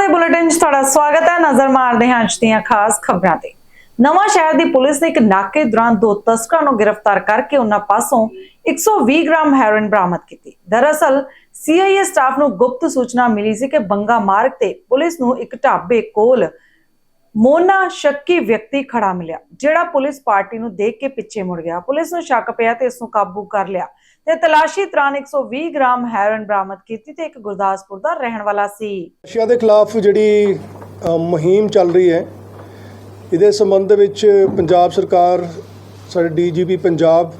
ਦੇ ਬੁਲੇਟਿਨ 'ਚ ਤੁਹਾਡਾ ਸਵਾਗਤ ਹੈ। ਨਜ਼ਰ ਮਾਰਦੇ ਹਾਂ ਅੱਜ ਦੀਆਂ ਖਾਸ ਖਬਰਾਂ ਤੇ। ਨਵਾਂ ਸ਼ਹਿਰ ਦੀ ਪੁਲਿਸ ਨੇ ਇੱਕ ਨਾਕੇ ਦੌਰਾਨ ਦੋ ਤਸਕਰਾਂ ਨੂੰ ਗ੍ਰਿਫਤਾਰ ਕਰਕੇ ਉਹਨਾਂ ਪਾਸੋਂ 120 ਗ੍ਰਾਮ ਹੈਰੋਇਨ ਬਰਾਮਦ ਕੀਤੀ। ਦਰਅਸਲ ਸੀਆਈਏ ਸਟਾਫ ਨੂੰ ਗੁਪਤ ਸੂਚਨਾ ਮਿਲੀ ਸੀ ਕਿ ਬੰਗਾ ਮਾਰਗ ਤੇ ਪੁਲਿਸ ਨੂੰ ਇੱਕ ਢਾਬੇ ਕੋਲ ਮੋਨਾ ਸ਼ੱਕੀ ਵਿਅਕਤੀ ਖੜਾ ਮਿਲਿਆ, ਜਿਹੜਾ ਪੁਲਿਸ ਪਾਰਟੀ ਨੂੰ ਦੇਖ ਕੇ ਪਿੱਛੇ ਮੁੜ ਗਿਆ। ਪੁਲਿਸ ਨੂੰ ਸ਼ੱਕ ਪਿਆ ਤੇ ਇਸ ਨੂੰ ਕਾਬੂ ਕਰ ਲਿਆ। ਤੇ ਤਲਾਸ਼ੀ ਦੌਰਾਨ 120 ਗ੍ਰਾਮ ਹੈਰੋਇਨ ਬਰਾਮਦ ਕੀਤੀ ਤੇ ਇੱਕ ਗੁਰਦਾਸਪੁਰ ਦਾ ਰਹਿਣ ਵਾਲਾ ਸੀ। ਨਸ਼ਿਆਂ ਦੇ ਖਿਲਾਫ ਜਿਹੜੀ ਮੁਹਿੰਮ ਚੱਲ ਰਹੀ ਹੈ, ਇਹਦੇ ਸੰਬੰਧ ਵਿੱਚ ਪੰਜਾਬ ਸਰਕਾਰ, ਸਾਡੇ ਡੀਜੀਪੀ ਪੰਜਾਬ,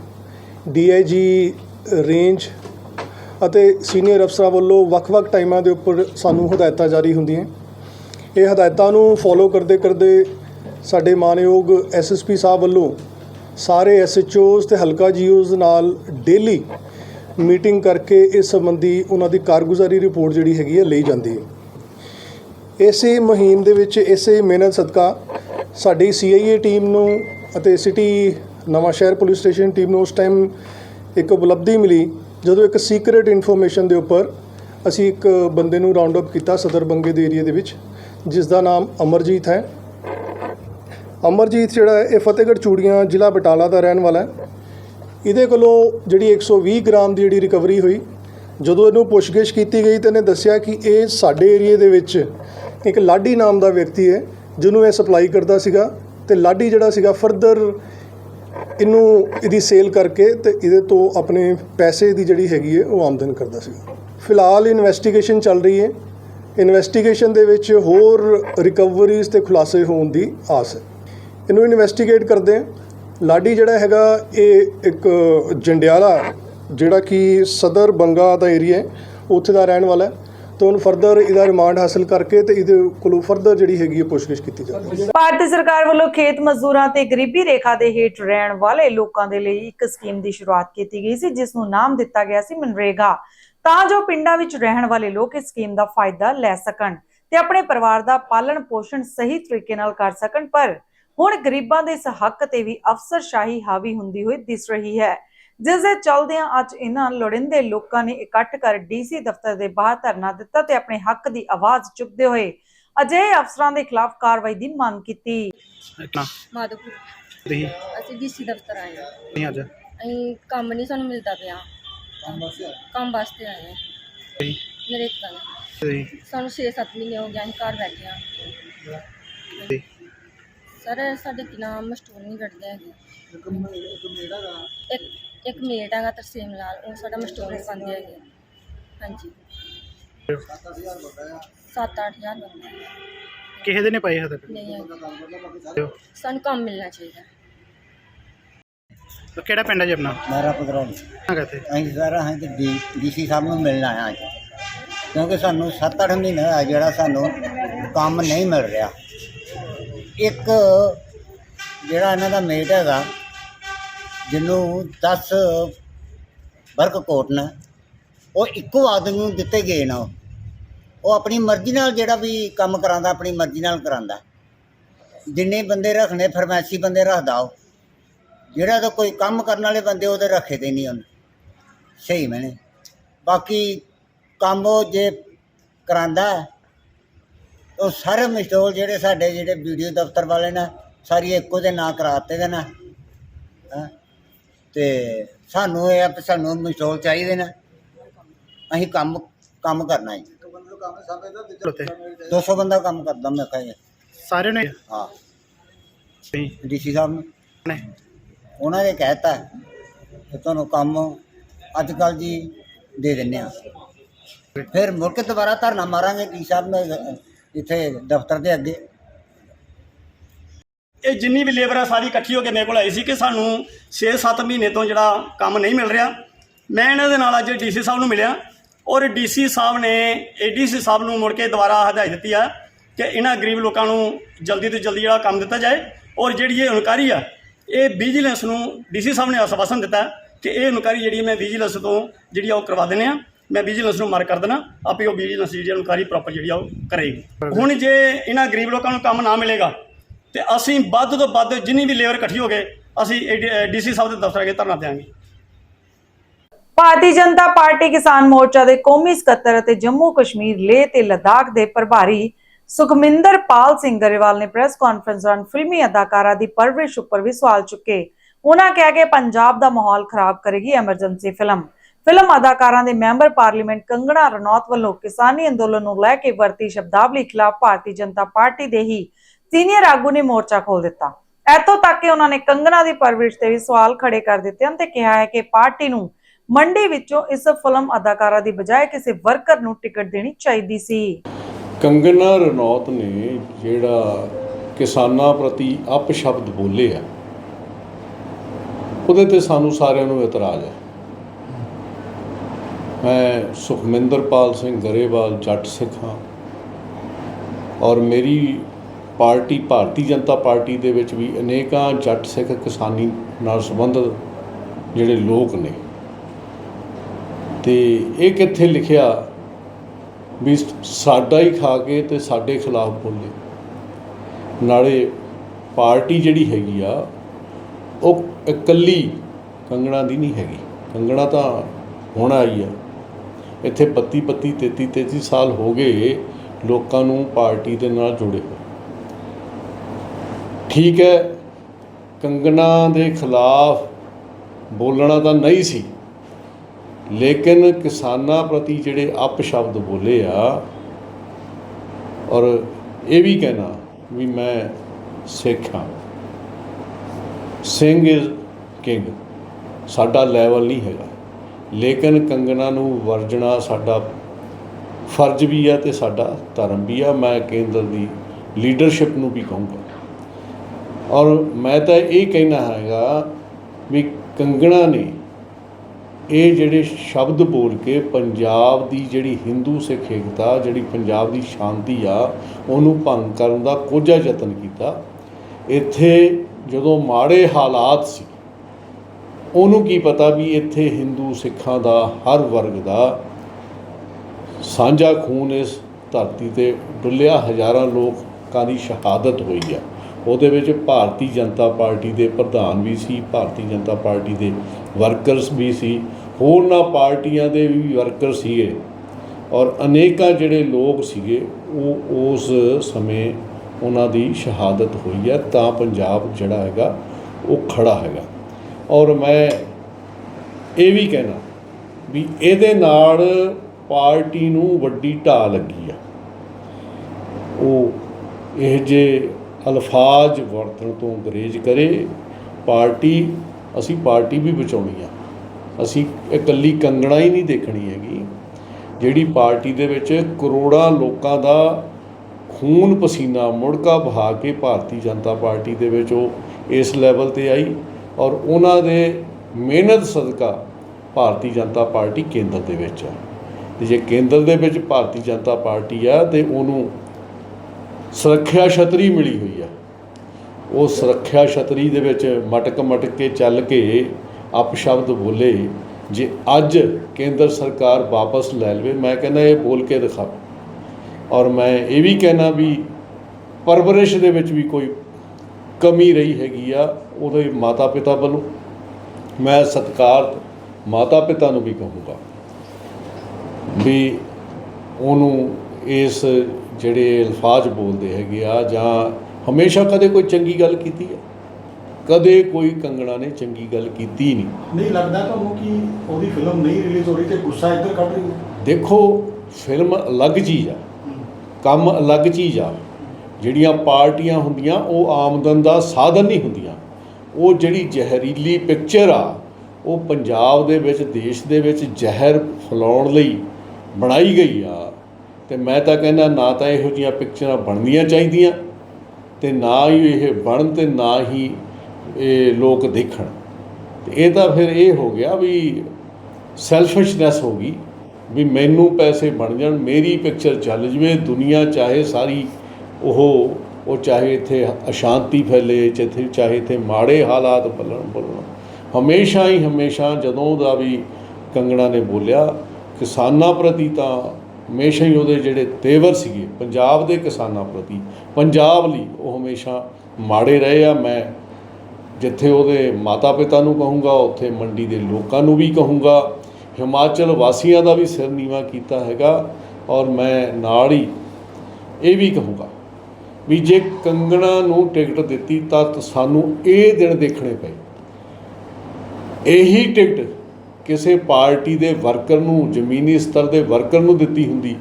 ਡੀਆਈਜੀ ਰੇਂਜ ਅਤੇ ਸੀਨੀਅਰ ਅਫਸਰਾਂ ਵੱਲੋਂ ਵੱਖ-ਵੱਖ ਟਾਈਮਾਂ ਦੇ ਉੱਪਰ ਸਾਨੂੰ ਹਦਾਇਤਾਂ ਜਾਰੀ ਹੁੰਦੀਆਂ ਇਹ ਹਦਾਇਤਾਂ ਨੂੰ ਫੋਲੋ ਕਰਦੇ ਕਰਦੇ ਸਾਡੇ ਮਾਨਯੋਗ ਐਸਐਸਪੀ ਸਾਹਿਬ ਵੱਲੋਂ ਸਾਰੇ ਐਸਐਚਓਜ਼ ਤੇ ਹਲਕਾ ਜੀਓਜ਼ ਨਾਲ ਡੇਲੀ ਮੀਟਿੰਗ ਕਰਕੇ ਇਸ ਸੰਬੰਧੀ ਉਹਨਾਂ ਦੀ ਕਾਰਗੁਜ਼ਾਰੀ ਰਿਪੋਰਟ ਜਿਹੜੀ ਹੈਗੀ ਹੈ ਲਈ ਜਾਂਦੀ ਹੈ। ਇਸੇ ਮੁਹਿੰਮ ਦੇ ਵਿੱਚ ਇਸੇ ਮਿਹਨਤ ਸਦਕਾ ਸਾਡੀ ਸੀਆਈਏ ਟੀਮ ਨੂੰ ਅਤੇ ਸਿਟੀ ਨਵਾਂ ਸ਼ਹਿਰ ਪੁਲਿਸ ਸਟੇਸ਼ਨ ਟੀਮ ਨੂੰ ਉਸ ਟਾਈਮ ਇੱਕ ਉਪਲਬਧੀ ਮਿਲੀ, ਜਦੋਂ ਇੱਕ ਸੀਕ੍ਰੀਟ ਇਨਫੋਰਮੇਸ਼ਨ ਦੇ ਉੱਪਰ ਅਸੀਂ ਇੱਕ ਬੰਦੇ ਨੂੰ ਰਾਉਂਡ ਅਪ ਕੀਤਾ ਸਦਰ ਬੰਗੇ ਦੇ ਏਰੀਆ ਦੇ ਵਿੱਚ ਜਿਸ ਦਾ ਨਾਮ ਅਮਰਜੀਤ ਹੈ। ਅਮਰਜੀਤ ਜਿਹੜਾ ਹੈ ਇਹ ਫਤਿਹਗੜ੍ਹ ਚੂੜੀਆਂ ਜ਼ਿਲ੍ਹਾ ਬਟਾਲਾ ਦਾ ਰਹਿਣ ਵਾਲਾ ਹੈ। ਇਹਦੇ ਕੋਲੋਂ ਜਿਹੜੀ 120 ਗ੍ਰਾਮ ਦੀ ਜਿਹੜੀ ਰਿਕਵਰੀ ਹੋਈ, ਜਦੋਂ ਇਹਨੂੰ ਪੁੱਛਗਿੱਛ ਕੀਤੀ ਗਈ ਤਾਂ ਇਹਨੇ ਦੱਸਿਆ ਕਿ ਇਹ ਸਾਡੇ ਏਰੀਏ ਦੇ ਵਿੱਚ ਇੱਕ ਲਾਡੀ ਨਾਮ ਦਾ ਵਿਅਕਤੀ ਹੈ, ਜਿਹਨੂੰ ਇਹ ਸਪਲਾਈ ਕਰਦਾ ਸੀਗਾ ਤੇ ਲਾਡੀ ਜਿਹੜਾ ਸੀਗਾ ਫਰਦਰ ਇਹਨੂੰ ਇਹਦੀ ਸੇਲ ਕਰਕੇ ਤੇ ਇਹਦੇ ਤੋਂ ਆਪਣੇ ਪੈਸੇ ਦੀ ਜਿਹੜੀ ਹੈਗੀ ਹੈ, ਉਹ ਆਮਦਨ ਕਰਦਾ ਸੀਗਾ। ਫਿਲਹਾਲ ਇਨਵੈਸਟੀਗੇਸ਼ਨ ਚੱਲ ਰਹੀ ਹੈ। ਇਨਵੈਸਟੀਗੇਸ਼ਨ ਦੇ ਵਿੱਚ ਹੋਰ ਰਿਕਵਰੀਜ਼ ਤੇ ਖੁਲਾਸੇ ਹੋਣ ਦੀ ਆਸ ਹੈ। ਇਹਨੂੰ ਇਨਵੈਸਟੀਗੇਟ ਕਰਦੇ ਹਾਂ। ਲਾਡੀ ਜਿਹੜਾ ਹੈਗਾ, ਇਹ ਇੱਕ ਜੰਡਿਆਲਾ, ਜਿਹੜਾ ਕਿ ਸਦਰ ਬੰਗਾ ਦਾ ਏਰੀਆ ਹੈ, ਉੱਥੇ ਦਾ ਰਹਿਣ ਵਾਲਾ ਹੈ। ਤੇ ਉਹਨੂੰ ਫਰਦਰ ਇਹਦਾ ਰਿਮਾਂਡ ਹਾਸਲ ਕਰਕੇ ਤੇ ਇਹਦੇ ਕੋਲੋਂ ਫਰਦਰ ਜਿਹੜੀ ਹੈਗੀ ਹੈ, ਪੁੱਛਗਿੱਛ ਕੀਤੀ ਜਾਵੇ। ਭਾਰਤੀ ਸਰਕਾਰ ਵੱਲੋਂ ਖੇਤ ਮਜ਼ਦੂਰਾਂ ਤੇ ਗਰੀਬੀ ਰੇਖਾ ਦੇ ਹੇਠ ਰਹਿਣ ਵਾਲੇ ਲੋਕਾਂ ਦੇ ਲਈ ਇੱਕ ਸਕੀਮ ਦੀ ਸ਼ੁਰੂਆਤ ਕੀਤੀ ਗਈ ਸੀ, ਜਿਸ ਨੂੰ ਨਾਮ ਦਿੱਤਾ ਗਿਆ ਸੀ ਮਨਰੇਗਾ। ਤਾਂ ਜੋ ਪਿੰਡਾਂ ਵਿੱਚ ਰਹਿਣ ਵਾਲੇ ਲੋਕ ਇਸ ਸਕੀਮ ਦਾ ਫਾਇਦਾ ਲੈ ਸਕਣ ਤੇ ਆਪਣੇ ਪਰਿਵਾਰ ਦਾ ਪਾਲਣ ਪੋਸ਼ਣ ਸਹੀ ਤਰੀਕੇ ਨਾਲ ਕਰ ਸਕਣ, ਪਰ ਹੁਣ ਗਰੀਬਾਂ ਦੇ ਇਸ ਹੱਕ ਤੇ ਵੀ ਅਫਸਰਸ਼ਾਹੀ ਹਾਵੀ ਹੁੰਦੀ ਹੋਈ ਦਿਸ ਰਹੀ ਹੈ। ਜਿਸ ਦੇ ਚਲਦਿਆਂ ਅੱਜ ਇਹਨਾਂ ਲੋੜਿੰਦੇ ਲੋਕਾਂ ਨੇ ਇਕੱਠ ਕਰ ਡੀਸੀ ਦਫ਼ਤਰ ਦੇ ਬਾਹਰ ਧਰਨਾ ਦਿੱਤਾ ਤੇ ਆਪਣੇ ਹੱਕ ਦੀ ਆਵਾਜ਼ ਚੁੱਕਦੇ ਹੋਏ ਅਜਿਹੇ ਅਫਸਰਾਂ ਦੇ ਖਿਲਾਫ ਕਾਰਵਾਈ ਦੀ ਮੰਗ ਕੀਤੀ। ਇਤਨਾ ਮਾਧੋਪੁਰ। ਨਹੀਂ ਅਸੀਂ ਡੀਸੀ ਦਫ਼ਤਰ ਆਏ ਹਾਂ। ਨਹੀਂ ਅੱਜ? ਅਸੀਂ ਕੰਮ ਨਹੀਂ ਸਾਨੂੰ ਮਿਲਦਾ ਪਿਆ। ਕੰਮ ਵਾਸਤੇ ਆਏ ਹਾਂ। ਨਹੀਂ ਨਰੇਗਾ ਦਾ ਨਹੀਂ ਸਾਨੂੰ 6-7 ਮਹੀਨੇ ਹੋ ਗਏ ਅਸੀਂ ਘਰ ਬੈਠੇ ਹਾਂ। ਸਰ ਸਾਡੇ ਕੀ ਨਾਮ ਮਸਟੂਰ ਨਹੀਂ ਕੱਢਦੇ ਹੈਗੇ। ਇੱਕ ਇੱਕ ਮੇਟ ਹੈਗਾ ਤਰਸੇਮ ਲਾਲ ਉਹ ਸਾਡਾ ਮਸਟੂਰ ਨਹੀਂ ਪਾਉਂਦੇ ਹੈਗੇ। ਹਾਂਜੀ। 7-8000 ਬੰਦਾ ਹੈ। ਕਿਸੇ ਦੇ ਨੇ ਪਾਏ ਹੱਥ ਨਹੀਂ ਹੈਗੇ। ਸਾਨੂੰ ਕੰਮ ਮਿਲਣਾ ਚਾਹੀਦਾ। ਕਿਹੜਾ ਪਿੰਡ ਹੈ ਜੀ ਆਪਣਾ? ਮੇਰਾ ਪਗਰੋਲ ਹਾਂ ਕਹਤੇ ਅਸੀਂ ਸਾਰਾ ਹਾਂ ਤੇ ਡੀ ਡੀਸੀ ਸਾਹਿਬ ਨੂੰ ਮਿਲਣ ਆਇਆ ਅੱਜ। ਕਿਉਂਕਿ ਸਾਨੂੰ 7-8 ਮਹੀਨੇ ਹੋਇਆ ਜਿਹੜਾ ਸਾਨੂੰ ਕੰਮ ਨਹੀਂ ਮਿਲ ਰਿਹਾ। ਇੱਕ ਜਿਹੜਾ ਇਹਨਾਂ ਦਾ ਮੇਟ ਹੈਗਾ, ਜਿਹਨੂੰ 10 ਵਰਕ ਕੋਟ ਨੇ, ਉਹ ਇੱਕੋ ਆਦਮੀ ਨੂੰ ਦਿੱਤੇ ਗਏ ਨਾ ਉਹ। ਉਹ ਆਪਣੀ ਮਰਜ਼ੀ ਨਾਲ ਜਿਹੜਾ ਵੀ ਕੰਮ ਕਰਾਉਂਦਾ, ਆਪਣੀ ਮਰਜ਼ੀ ਨਾਲ ਕਰਾਉਂਦਾ। ਜਿੰਨੇ ਬੰਦੇ ਰੱਖਣੇ ਫਰਮੈਸੀ ਬੰਦੇ ਰੱਖਦਾ ਉਹ। ਜਿਹੜਾ ਤਾਂ ਕੋਈ ਕੰਮ ਕਰਨ ਵਾਲੇ ਬੰਦੇ ਉਹਦੇ ਰੱਖੇ ਦੇ ਨਹੀਂ ਉਹਨੇ। ਸਹੀ ਮੈਨੇ। ਬਾਕੀ ਕੰਮ ਉਹ ਜੇ ਕਰਾਂਦਾ ਉਹ ਸਾਰੇ ਮਸਟੋਲ ਜਿਹੜੇ ਸਾਡੇ ਜਿਹੜੇ ਵੀਡੀਓ ਦਫ਼ਤਰ ਵਾਲੇ ਨੇ ਸਾਰੀ ਇੱਕੋ ਦੇ ਨਾਂ ਕਰਾਤੇ ਦੇ ਨਾ। ਹੈਂ। ਤੇ ਸਾਨੂੰ ਇਹ ਆ ਵੀ ਸਾਨੂੰ ਮਸਟੋਲ ਚਾਹੀਦੇ ਨੇ। ਅਸੀਂ ਕੰਮ ਕੰਮ ਕਰਨਾ ਹੈ ਖਲੋਤੇ 200 ਬੰਦਾ ਕੰਮ ਕਰਦਾ ਮੈਂ ਕਹਾਂ ਸਾਰੇ ਨੇ? ਹਾਂ। ਨਹੀਂ। ਡੀਸੀ ਸਾਹਿਬ ਨੂੰ। ਉਹਨਾਂ ਨੇ ਕਹਿਤਾ ਕਿ ਤੁਹਾਨੂੰ ਕੰਮ ਅੱਜ ਕੱਲ੍ਹ ਜੀ ਦੇ ਦਿੰਨੇ ਆ। ਫਿਰ ਮੁੜ ਕੇ ਦੁਬਾਰਾ ਧਰਨਾ ਮਾਰਾਂਗੇ ਡੀ ਸਾਹਿਬ ਨੇ। ਇੱਥੇ ਦਫ਼ਤਰ ਦੇ ਅੱਗੇ। ਇਹ ਜਿੰਨੀ ਵੀ ਲੇਬਰ ਆ, ਸਾਰੀ ਇਕੱਠੀ ਹੋ ਕੇ ਮੇਰੇ ਕੋਲ ਆਈ ਸੀ ਕਿ ਸਾਨੂੰ 6-7 ਮਹੀਨੇ ਤੋਂ ਜਿਹੜਾ ਕੰਮ ਨਹੀਂ ਮਿਲ ਰਿਹਾ। ਮੈਂ ਇਹਨਾਂ ਦੇ ਨਾਲ ਅੱਜ ਡੀਸੀ ਸਾਹਿਬ ਨੂੰ ਮਿਲਿਆ ਔਰ ਡੀਸੀ ਸਾਹਿਬ ਨੇ, ਏਡੀਸੀ ਸਾਹਿਬ ਨੂੰ ਮੁੜ ਕੇ ਦੁਬਾਰਾ ਹਦਾਇਤ ਦਿੱਤੀ ਆ ਕਿ ਇਹਨਾਂ ਗਰੀਬ ਲੋਕਾਂ ਨੂੰ ਜਲਦੀ ਤੋਂ ਜਲਦੀ ਜਿਹੜਾ ਕੰਮ ਦਿੱਤਾ ਜਾਏ ਔਰ ਜਿਹੜੀ ਇਹ ਅਨਕਾਰੀ ਆ, ਇਹ ਵਿਜੀਲੈਂਸ ਨੂੰ ਡੀਸੀ ਸਾਹਿਬ ਨੇ ਆਸ਼ਵਾਸਨ ਦਿੱਤਾ ਕਿ ਇਹ ਇਨਕੁਆਰੀ ਜਿਹੜੀ ਮੈਂ ਵਿਜੀਲੈਂਸ ਤੋਂ ਜਿਹੜੀ ਆ ਉਹ ਕਰਵਾ ਦਿੰਦੇ ਆ। ਮੈਂ ਵਿਜੀਲੈਂਸ ਨੂੰ ਮਾਰ ਕਰ ਦੇਣਾ, ਆਪੇ ਉਹ ਵਿਜੀਲੈਂਸ ਜਿਹੜੀ ਇਨਕੁਆਰੀ ਪ੍ਰੋਪਰ ਜਿਹੜੀ ਆ ਉਹ ਕਰੇਗੀ। ਹੁਣ ਜੇ ਇਹਨਾਂ ਗਰੀਬ ਲੋਕਾਂ ਨੂੰ ਕੰਮ ਨਾ ਮਿਲੇਗਾ, ਤੇ ਅਸੀਂ ਵੱਧ ਤੋਂ ਵੱਧ ਜਿੰਨੀ ਵੀ ਲੇਬਰ ਇਕੱਠੀ ਹੋ ਗਏ, ਅਸੀਂ ਡੀਸੀ ਸਾਹਿਬ ਦੇ ਦਫ਼ਤਰ ਅੱਗੇ ਧਰਨਾ ਦਿਆਂਗੇ ਭਾਰਤੀ ਜਨਤਾ ਪਾਰਟੀ ਕਿਸਾਨ ਮੋਰਚਾ ਦੇ ਕੌਮੀ ਸਕੱਤਰ ਅਤੇ ਜੰਮੂ ਕਸ਼ਮੀਰ ਲੇਹ ਤੇ ਲਦਾਖ ਦੇ ਪ੍ਰਭਾਰੀ ਸੁਖਮਿੰਦਰ ਪਾਲ ਸਿੰਘ ਗਰੇਵਾਲ ਨੇ ਪ੍ਰੈਸ ਕਾਨਫਰੰਸ ਦੌਰਾਨ ਫਿਲਮੀ ਅਦਾਕਾਰਾ ਦੀ ਪਰਵਰਿਸ਼ ਉੱਪਰ ਵੀ ਸਵਾਲ ਚੁੱਕੇ। ਉਹਨਾਂ ਕਿਹਾ ਕਿ ਪੰਜਾਬ ਦਾ ਮਾਹੌਲ ਖਰਾਬ ਕਰੇਗੀ ਐਮਰਜੈਂਸੀ ਫਿਲਮ ਫਿਲਮ ਅਦਾਕਾਰਾਂ ਦੇ ਮੈਂਬਰ ਪਾਰਲੀਮੈਂਟ ਕੰਗਣਾ ਰਣੌਤ ਵੱਲੋਂ ਕਿਸਾਨੀ ਅੰਦੋਲਨ ਨੂੰ ਲੈ ਕੇ ਵਰਤੀ ਸ਼ਬਦਾਵਲੀ ਖਿਲਾਫ ਭਾਰਤੀ ਜਨਤਾ ਪਾਰਟੀ ਦੇ ਹੀ ਸੀਨੀਅਰ ਆਗੂ ਨੇ ਮੋਰਚਾ ਖੋਲ ਦਿੱਤਾ। ਇੱਥੋਂ ਤੱਕ ਕਿ ਉਹਨਾਂ ਨੇ ਕੰਗਣਾ ਦੀ ਪਰਵਰਿਸ਼ ਤੇ ਵੀ ਸਵਾਲ ਖੜੇ ਕਰ ਦਿੱਤੇ ਹਨ ਤੇ ਕਿਹਾ ਹੈ ਕਿ ਪਾਰਟੀ ਨੂੰ ਮੰਡੀ ਵਿੱਚੋਂ ਇਸ ਫਿਲਮ ਅਦਾਕਾਰਾ ਦੀ ਬਜਾਏ ਕਿਸੇ ਵਰਕਰ ਨੂੰ ਟਿਕਟ ਦੇਣੀ ਚਾਹੀਦੀ ਸੀ। ਕੰਗਨਾ ਰਣੌਤ ਨੇ ਜਿਹੜਾ ਕਿਸਾਨਾਂ ਪ੍ਰਤੀ ਅਪਸ਼ਬਦ ਬੋਲੇ ਆ, ਉਹਦੇ ਤੇ ਸਾਨੂੰ ਸਾਰਿਆਂ ਨੂੰ ਇਤਰਾਜ਼ ਹੈ। ਮੈਂ ਸੁਖਮਿੰਦਰਪਾਲ ਸਿੰਘ ਗਰੇਵਾਲ, ਜੱਟ ਸਿੱਖ ਹਾਂ ਔਰ ਮੇਰੀ ਪਾਰਟੀ ਭਾਰਤੀ ਜਨਤਾ ਪਾਰਟੀ ਦੇ ਵਿੱਚ ਵੀ ਅਨੇਕਾਂ ਜੱਟ ਸਿੱਖ ਕਿਸਾਨੀ ਨਾਲ ਸੰਬੰਧਿਤ ਜਿਹੜੇ ਲੋਕ ਨੇ। ਤੇ ਇਹ ਕਿੱਥੇ ਲਿਖਿਆ ਵੀ ਸਾਡਾ ਹੀ ਖਾ ਕੇ ਤੇ ਸਾਡੇ ਖਿਲਾਫ ਬੋਲੇ। ਨਾਲੇ ਪਾਰਟੀ ਜਿਹੜੀ ਹੈਗੀ ਆ, ਉਹ ਇਕੱਲੀ ਕੰਗਣਾ ਦੀ ਨਹੀਂ ਹੈਗੀ। ਕੰਗਣਾ ਤਾਂ ਹੁਣ ਆਈ ਆ। ਇੱਥੇ 32 32 33 33 ਸਾਲ ਹੋ ਗਏ ਲੋਕਾਂ ਨੂੰ ਪਾਰਟੀ ਦੇ ਨਾਲ ਜੁੜੇ ਹੋਏ। ਠੀਕ ਹੈ, ਕੰਗਣਾ ਦੇ ਖਿਲਾਫ ਬੋਲਣਾ ਤਾਂ ਨਹੀਂ ਸੀ, ਲੇਕਿਨ ਕਿਸਾਨਾਂ ਪ੍ਰਤੀ ਜਿਹੜੇ ਅਪ ਸ਼ਬਦ ਬੋਲੇ ਆ, ਔਰ ਇਹ ਵੀ ਕਹਿਣਾ ਵੀ ਮੈਂ ਸਿੱਖ ਹਾਂ। ਸਿੰਘ ਇਜ਼ ਕਿੰਗ ਸਾਡਾ ਲੈਵਲ ਨਹੀਂ ਹੈਗਾ। ਲੇਕਿਨ ਕੰਗਣਾ ਨੂੰ ਵਰਜਣਾ ਸਾਡਾ ਫਰਜ਼ ਵੀ ਆ ਤੇ ਸਾਡਾ ਧਰਮ ਵੀ ਆ। ਮੈਂ ਕੇਂਦਰ ਦੀ ਲੀਡਰਸ਼ਿਪ ਨੂੰ ਵੀ ਕਹੂੰਗਾ। ਔਰ ਮੈਂ ਤਾਂ ਇਹ ਕਹਿਣਾ ਹੈਗਾ ਵੀ ਕੰਗਣਾ ਨੇ ਇਹ ਜਿਹੜੇ ਸ਼ਬਦ ਬੋਲ ਕੇ ਪੰਜਾਬ ਦੀ ਜਿਹੜੀ ਹਿੰਦੂ ਸਿੱਖ ਏਕਤਾ, ਜਿਹੜੀ ਪੰਜਾਬ ਦੀ ਸ਼ਾਂਤੀ ਆ, ਉਹਨੂੰ ਭੰਗ ਕਰਨ ਦਾ ਕੋਝਾ ਯਤਨ ਕੀਤਾ। ਇੱਥੇ ਜਦੋਂ ਮਾੜੇ ਹਾਲਾਤ ਸੀ ਉਹਨੂੰ ਕੀ ਪਤਾ ਵੀ ਇੱਥੇ ਹਿੰਦੂ ਸਿੱਖਾਂ ਦਾ ਹਰ ਵਰਗ ਦਾ ਸਾਂਝਾ ਖੂਨ ਇਸ ਧਰਤੀ ਤੇ ਡੁੱਲਿਆ ਹਜ਼ਾਰਾਂ ਲੋਕਾਂ ਦੀ ਸ਼ਹਾਦਤ ਹੋਈ ਆ। ਉਹਦੇ ਵਿੱਚ ਭਾਰਤੀ ਜਨਤਾ ਪਾਰਟੀ ਦੇ ਪ੍ਰਧਾਨ ਵੀ ਸੀ, ਭਾਰਤੀ ਜਨਤਾ ਪਾਰਟੀ ਦੇ ਵਰਕਰਸ ਵੀ ਸੀ, ਹੋਰਨਾਂ ਪਾਰਟੀਆਂ ਦੇ ਵੀ ਵਰਕਰ ਸੀਗੇ ਔਰ ਅਨੇਕਾਂ ਜਿਹੜੇ ਲੋਕ ਸੀਗੇ, ਉਹ ਉਸ ਸਮੇਂ ਉਹਨਾਂ ਦੀ ਸ਼ਹਾਦਤ ਹੋਈ ਹੈ ਤਾਂ ਪੰਜਾਬ ਜਿਹੜਾ ਹੈਗਾ, ਉਹ ਖੜਾ ਹੈਗਾ। ਔਰ ਮੈਂ ਇਹ ਵੀ ਕਹਿਣਾ ਵੀ ਇਹਦੇ ਨਾਲ ਪਾਰਟੀ ਨੂੰ ਵੱਡੀ ਢਾਹ ਲੱਗੀ ਆ। ਉਹ ਇਹ ਜੇ ਅਲਫਾਜ਼ ਵਰਤਣ ਤੋਂ ਗਰੇਜ ਕਰੇ, ਪਾਰਟੀ, ਅਸੀਂ ਪਾਰਟੀ ਵੀ ਬਚਾਉਣੀ ਆ। ਅਸੀਂ ਇਕੱਲੀ ਕੰਗਣਾ ਹੀ ਨਹੀਂ ਦੇਖਣੀ ਹੈਗੀ, ਜਿਹੜੀ ਪਾਰਟੀ ਦੇ ਵਿੱਚ ਕਰੋੜਾਂ ਲੋਕਾਂ ਦਾ ਖੂਨ ਪਸੀਨਾ ਮੁੜਕਾ ਬਹਾ ਕੇ ਭਾਰਤੀ ਜਨਤਾ ਪਾਰਟੀ ਦੇ ਵਿੱਚ ਉਹ ਇਸ ਲੈਵਲ ਤੇ ਆਈ। ਔਰ ਉਹਨਾਂ ਦੇ ਮਿਹਨਤ ਸਦਕਾ ਭਾਰਤੀ ਜਨਤਾ ਪਾਰਟੀ ਕੇਂਦਰ ਦੇ ਵਿੱਚ ਆ। ਤੇ ਜੇ ਕੇਂਦਰ ਦੇ ਵਿੱਚ ਭਾਰਤੀ ਜਨਤਾ ਪਾਰਟੀ ਆ ਤੇ ਉਹਨੂੰ ਸੁਰੱਖਿਆ ਛਤਰੀ ਮਿਲੀ ਹੋਈ ਆ। ਉਹ ਸੁਰੱਖਿਆ ਛਤਰੀ ਦੇ ਵਿੱਚ ਮਟਕ ਮਟਕ ਕੇ ਚੱਲ ਕੇ ਅਪਸ਼ਬਦ ਬੋਲੇ ਜੇ ਅੱਜ ਕੇਂਦਰ ਸਰਕਾਰ ਵਾਪਸ ਲੈ ਲਵੇ, ਮੈਂ ਕਹਿੰਦਾ ਇਹ ਬੋਲ ਕੇ ਦਿਖਾ। ਔਰ ਮੈਂ ਇਹ ਵੀ ਕਹਿਣਾ ਵੀ ਪਰਵਰਿਸ਼ ਦੇ ਵਿੱਚ ਵੀ ਕੋਈ ਕਮੀ ਰਹੀ ਹੈਗੀ ਆ ਉਹਦੇ ਮਾਤਾ ਪਿਤਾ ਵੱਲੋਂ। ਮੈਂ ਸਤਿਕਾਰ ਮਾਤਾ ਪਿਤਾ ਨੂੰ ਵੀ ਕਹੂੰਗਾ ਵੀ ਉਹਨੂੰ ਇਸ ਜਿਹੜੇ ਅਲਫਾਜ਼ ਬੋਲਦੇ ਹੈਗੇ ਆ ਜਾਂ ਹਮੇਸ਼ਾ ਕਦੇ ਕੋਈ ਚੰਗੀ ਗੱਲ ਕੀਤੀ ਹੈ ਕਦੇ ਕੋਈ ਕੰਗਣਾ ਨੇ ਚੰਗੀ ਗੱਲ ਕੀਤੀ ਨਹੀਂ। ਨਹੀਂ ਲੱਗਦਾ ਤੁਹਾਨੂੰ ਕਿ ਉਹਦੀ ਫਿਲਮ ਨਹੀਂ ਰਿਲੀਜ਼ ਹੋ ਰਹੀ ਤੇ ਗੁੱਸਾ ਇੱਧਰ ਕੱਢ ਰਹੀ ਹੈ? ਦੇਖੋ ਫਿਲਮ ਅਲੱਗ ਚੀਜ਼ ਆ। ਕੰਮ ਅਲੱਗ ਚੀਜ਼ ਆ। ਜਿਹੜੀਆਂ ਪਾਰਟੀਆਂ ਹੁੰਦੀਆਂ, ਉਹ ਆਮਦਨ ਦਾ ਸਾਧਨ ਨਹੀਂ ਹੁੰਦੀਆਂ। ਉਹ ਜਿਹੜੀ ਜ਼ਹਿਰੀਲੀ ਪਿਕਚਰ ਆ, ਉਹ ਪੰਜਾਬ ਦੇ ਵਿੱਚ, ਦੇਸ਼ ਦੇ ਵਿੱਚ ਜ਼ਹਿਰ ਫੈਲਾਉਣ ਲਈ ਬਣਾਈ ਗਈ ਆ। ਤੇ ਮੈਂ ਤਾਂ ਕਹਿੰਦਾ, ਨਾ ਤਾਂ ਇਹੋ ਜਿਹੀਆਂ ਪਿਕਚਰਾਂ ਬਣਨੀਆਂ ਚਾਹੀਦੀਆਂ ਤੇ ਨਾ ਹੀ ਇਹ ਬਣਨ ਤੇ ਨਾ ਹੀ ਇਹ ਲੋਕ ਦੇਖਣ। ਤੇ ਇਹ ਤਾਂ ਫਿਰ ਇਹ ਹੋ ਗਿਆ ਵੀ ਸੈਲਫਿਸ਼ਨੈਸ ਹੋ ਗਈ ਵੀ ਮੈਨੂੰ ਪੈਸੇ ਬਣ ਜਾਣ, ਮੇਰੀ ਪਿਕਚਰ ਚੱਲ ਜਵੇ, ਦੁਨੀਆ ਚਾਹੇ ਸਾਰੀ ਉਹ ਉਹ ਚਾਹੇ ਇੱਥੇ ਅਸ਼ਾਂਤੀ ਫੈਲੇ, ਚਾਹੇ ਚਾਹੇ ਇੱਥੇ ਮਾੜੇ ਹਾਲਾਤ ਬਲਣ ਬੋਲਣ ਹਮੇਸ਼ਾ ਹੀ ਹਮੇਸ਼ਾ ਜਦੋਂ ਦਾ ਵੀ ਕੰਗਣਾ ਨੇ ਬੋਲਿਆ, ਕਿਸਾਨਾਂ ਪ੍ਰਤੀ ਤਾਂ ਹਮੇਸ਼ਾ ਹੀ ਉਹਦੇ ਜਿਹੜੇ ਤੇਵਰ ਸੀਗੇ, ਪੰਜਾਬ ਦੇ ਕਿਸਾਨਾਂ ਪ੍ਰਤੀ, ਪੰਜਾਬ ਲਈ ਉਹ ਹਮੇਸ਼ਾ ਮਾੜੇ ਰਹੇ ਆ। ਮੈਂ ਜਿੱਥੇ ਉਹਦੇ ਮਾਤਾ ਪਿਤਾ ਨੂੰ ਕਹੂੰਗਾ, ਉੱਥੇ ਮੰਡੀ ਦੇ ਲੋਕਾਂ ਨੂੰ ਵੀ ਕਹੂੰਗਾ। ਹਿਮਾਚਲ ਵਾਸੀਆਂ ਦਾ ਵੀ ਸਿਰ ਨੀਵਾ ਕੀਤਾ ਹੈਗਾ ਔਰ ਮੈਂ ਨਾਲ ਹੀ ਇਹ ਵੀ ਕਹੂੰਗਾ। ਵੀ ਜੇ ਕੰਗਣਾ ਨੂੰ ਟਿਕਟ ਦਿੱਤੀ ਤਾਂ ਸਾਨੂੰ ਇਹ ਦਿਨ ਦੇਖਣੇ ਪਏ। ਇਹੀ ਟਿਕਟ ਕਿਸੇ ਪਾਰਟੀ ਦੇ ਵਰਕਰ ਨੂੰ, ਜ਼ਮੀਨੀ ਸਤਰ ਦੇ ਵਰਕਰ ਨੂੰ ਦਿੱਤੀ ਹੁੰਦੀ,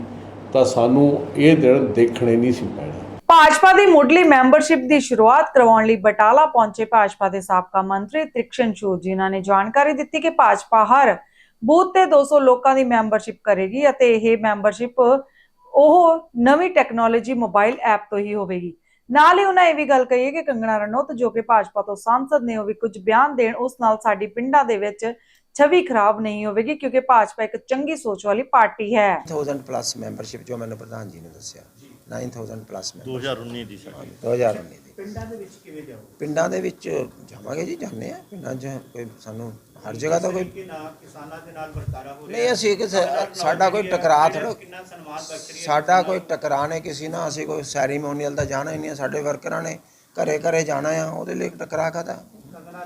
ਤਾਂ ਸਾਨੂੰ ਇਹ ਦਿਨ ਦੇਖਣੇ ਨਹੀਂ ਸੀ ਪੈਣੇ। ਭਾਜਪਾ ਦੀ ਮੁੱਢਲੀ ਮੈਂਬਰਸ਼ਿਪ ਦੀ ਸ਼ੁਰੂਆਤ ਕਰਵਾਉਣ ਲਈ ਬਟਾਲਾ ਪਹੁੰਚੇ ਭਾਜਪਾ ਦੇ ਸਾਬਕਾ ਮੰਤਰੀ ਤ੍ਰਿਕਸ਼ਨ ਚੂਰ ਜਿਨ੍ਹਾਂ ਨੇ ਜਾਣਕਾਰੀ ਦਿੱਤੀ ਕਿ ਭਾਜਪਾ ਹਰ ਬੂਥ ਤੇ 200 ਲੋਕਾਂ ਦੀ ਮੈਂਬਰਸ਼ਿਪ ਕਰੇਗੀ ਅਤੇ ਇਹ ਮੈਂਬਰਸ਼ਿਪ ਉਹ ਨਵੀਂ ਟੈਕਨੋਲੋਜੀ ਮੋਬਾਈਲ ਐਪ ਤੋਂ ਹੀ ਹੋਵੇਗੀ। ਨਾਲ ਹੀ ਉਹਨਾਂ ਇਹ ਵੀ ਗੱਲ ਕਹੀ ਹੈ ਕਿ ਕੰਗਣਾ ਰਣੌਤ ਜੋ ਕਿ ਭਾਜਪਾ ਤੋਂ ਸਾਂਸਦ ਨੇ ਉਹ ਵੀ ਕੁਝ ਬਿਆਨ ਦੇਣ, ਉਸ ਨਾਲ ਸਾਡੀ ਪਿੰਡਾਂ ਦੇ ਵਿੱਚ ਛਵੀ ਖਰਾਬ ਨਹੀਂ ਹੋਵੇਗੀ ਕਿਉਂਕਿ ਭਾਜਪਾ ਇੱਕ ਚੰਗੀ ਸੋਚ ਵਾਲੀ ਪਾਰਟੀ ਹੈ। 9000 ਪਲੱਸ ਮੈਂਬਰਸ਼ਿਪ ਜੋ ਮੈਨੂੰ ਪ੍ਰਧਾਨ ਜੀ ਨੇ ਦੱਸਿਆ। 9000 ਪਲੱਸ ਮੈਂਬਰ 2019 ਦੀ ਸਰ 2019 ਦੀ ਪਿੰਡਾਂ ਦੇ ਵਿੱਚ ਕਿਵੇਂ ਜਾਓ ਪਿੰਡਾਂ ਦੇ ਵਿੱਚ ਜਾਵਾਂਗੇ ਜੀ ਜਾਂਦੇ ਆ ਪਿੰਡਾਂ 'ਚ ਕੋਈ ਸਾਨੂੰ ਹਰ ਜਗ੍ਹਾ ਤਾਂ ਕੋਈ ਕਿਸਾਨਾਂ ਦੇ ਨਾਲ ਵਰਤਾਰਾ ਹੋ ਨਹੀਂ ਅਸੀਂ ਕਿ ਸਾਡਾ ਕੋਈ ਟਕਰਾਅ ਥੋੜ੍ਹਾ ਸਾਡਾ ਕੋਈ ਟਕਰਾਅ ਨਹੀਂ ਕਿਸੇ ਨਾਲ। ਅਸੀਂ ਕੋਈ ਸੈਰੀਮੋਨੀਅਲ ਦਾ ਜਾਣਾ ਹੀ ਨਹੀਂ। ਸਾਡੇ ਵਰਕਰਾਂ ਨੇ ਘਰੇ ਘਰੇ ਜਾਣਾ ਆ। ਉਹਦੇ ਲਈ ਟਕਰਾਅ ਨੇ ਨਾ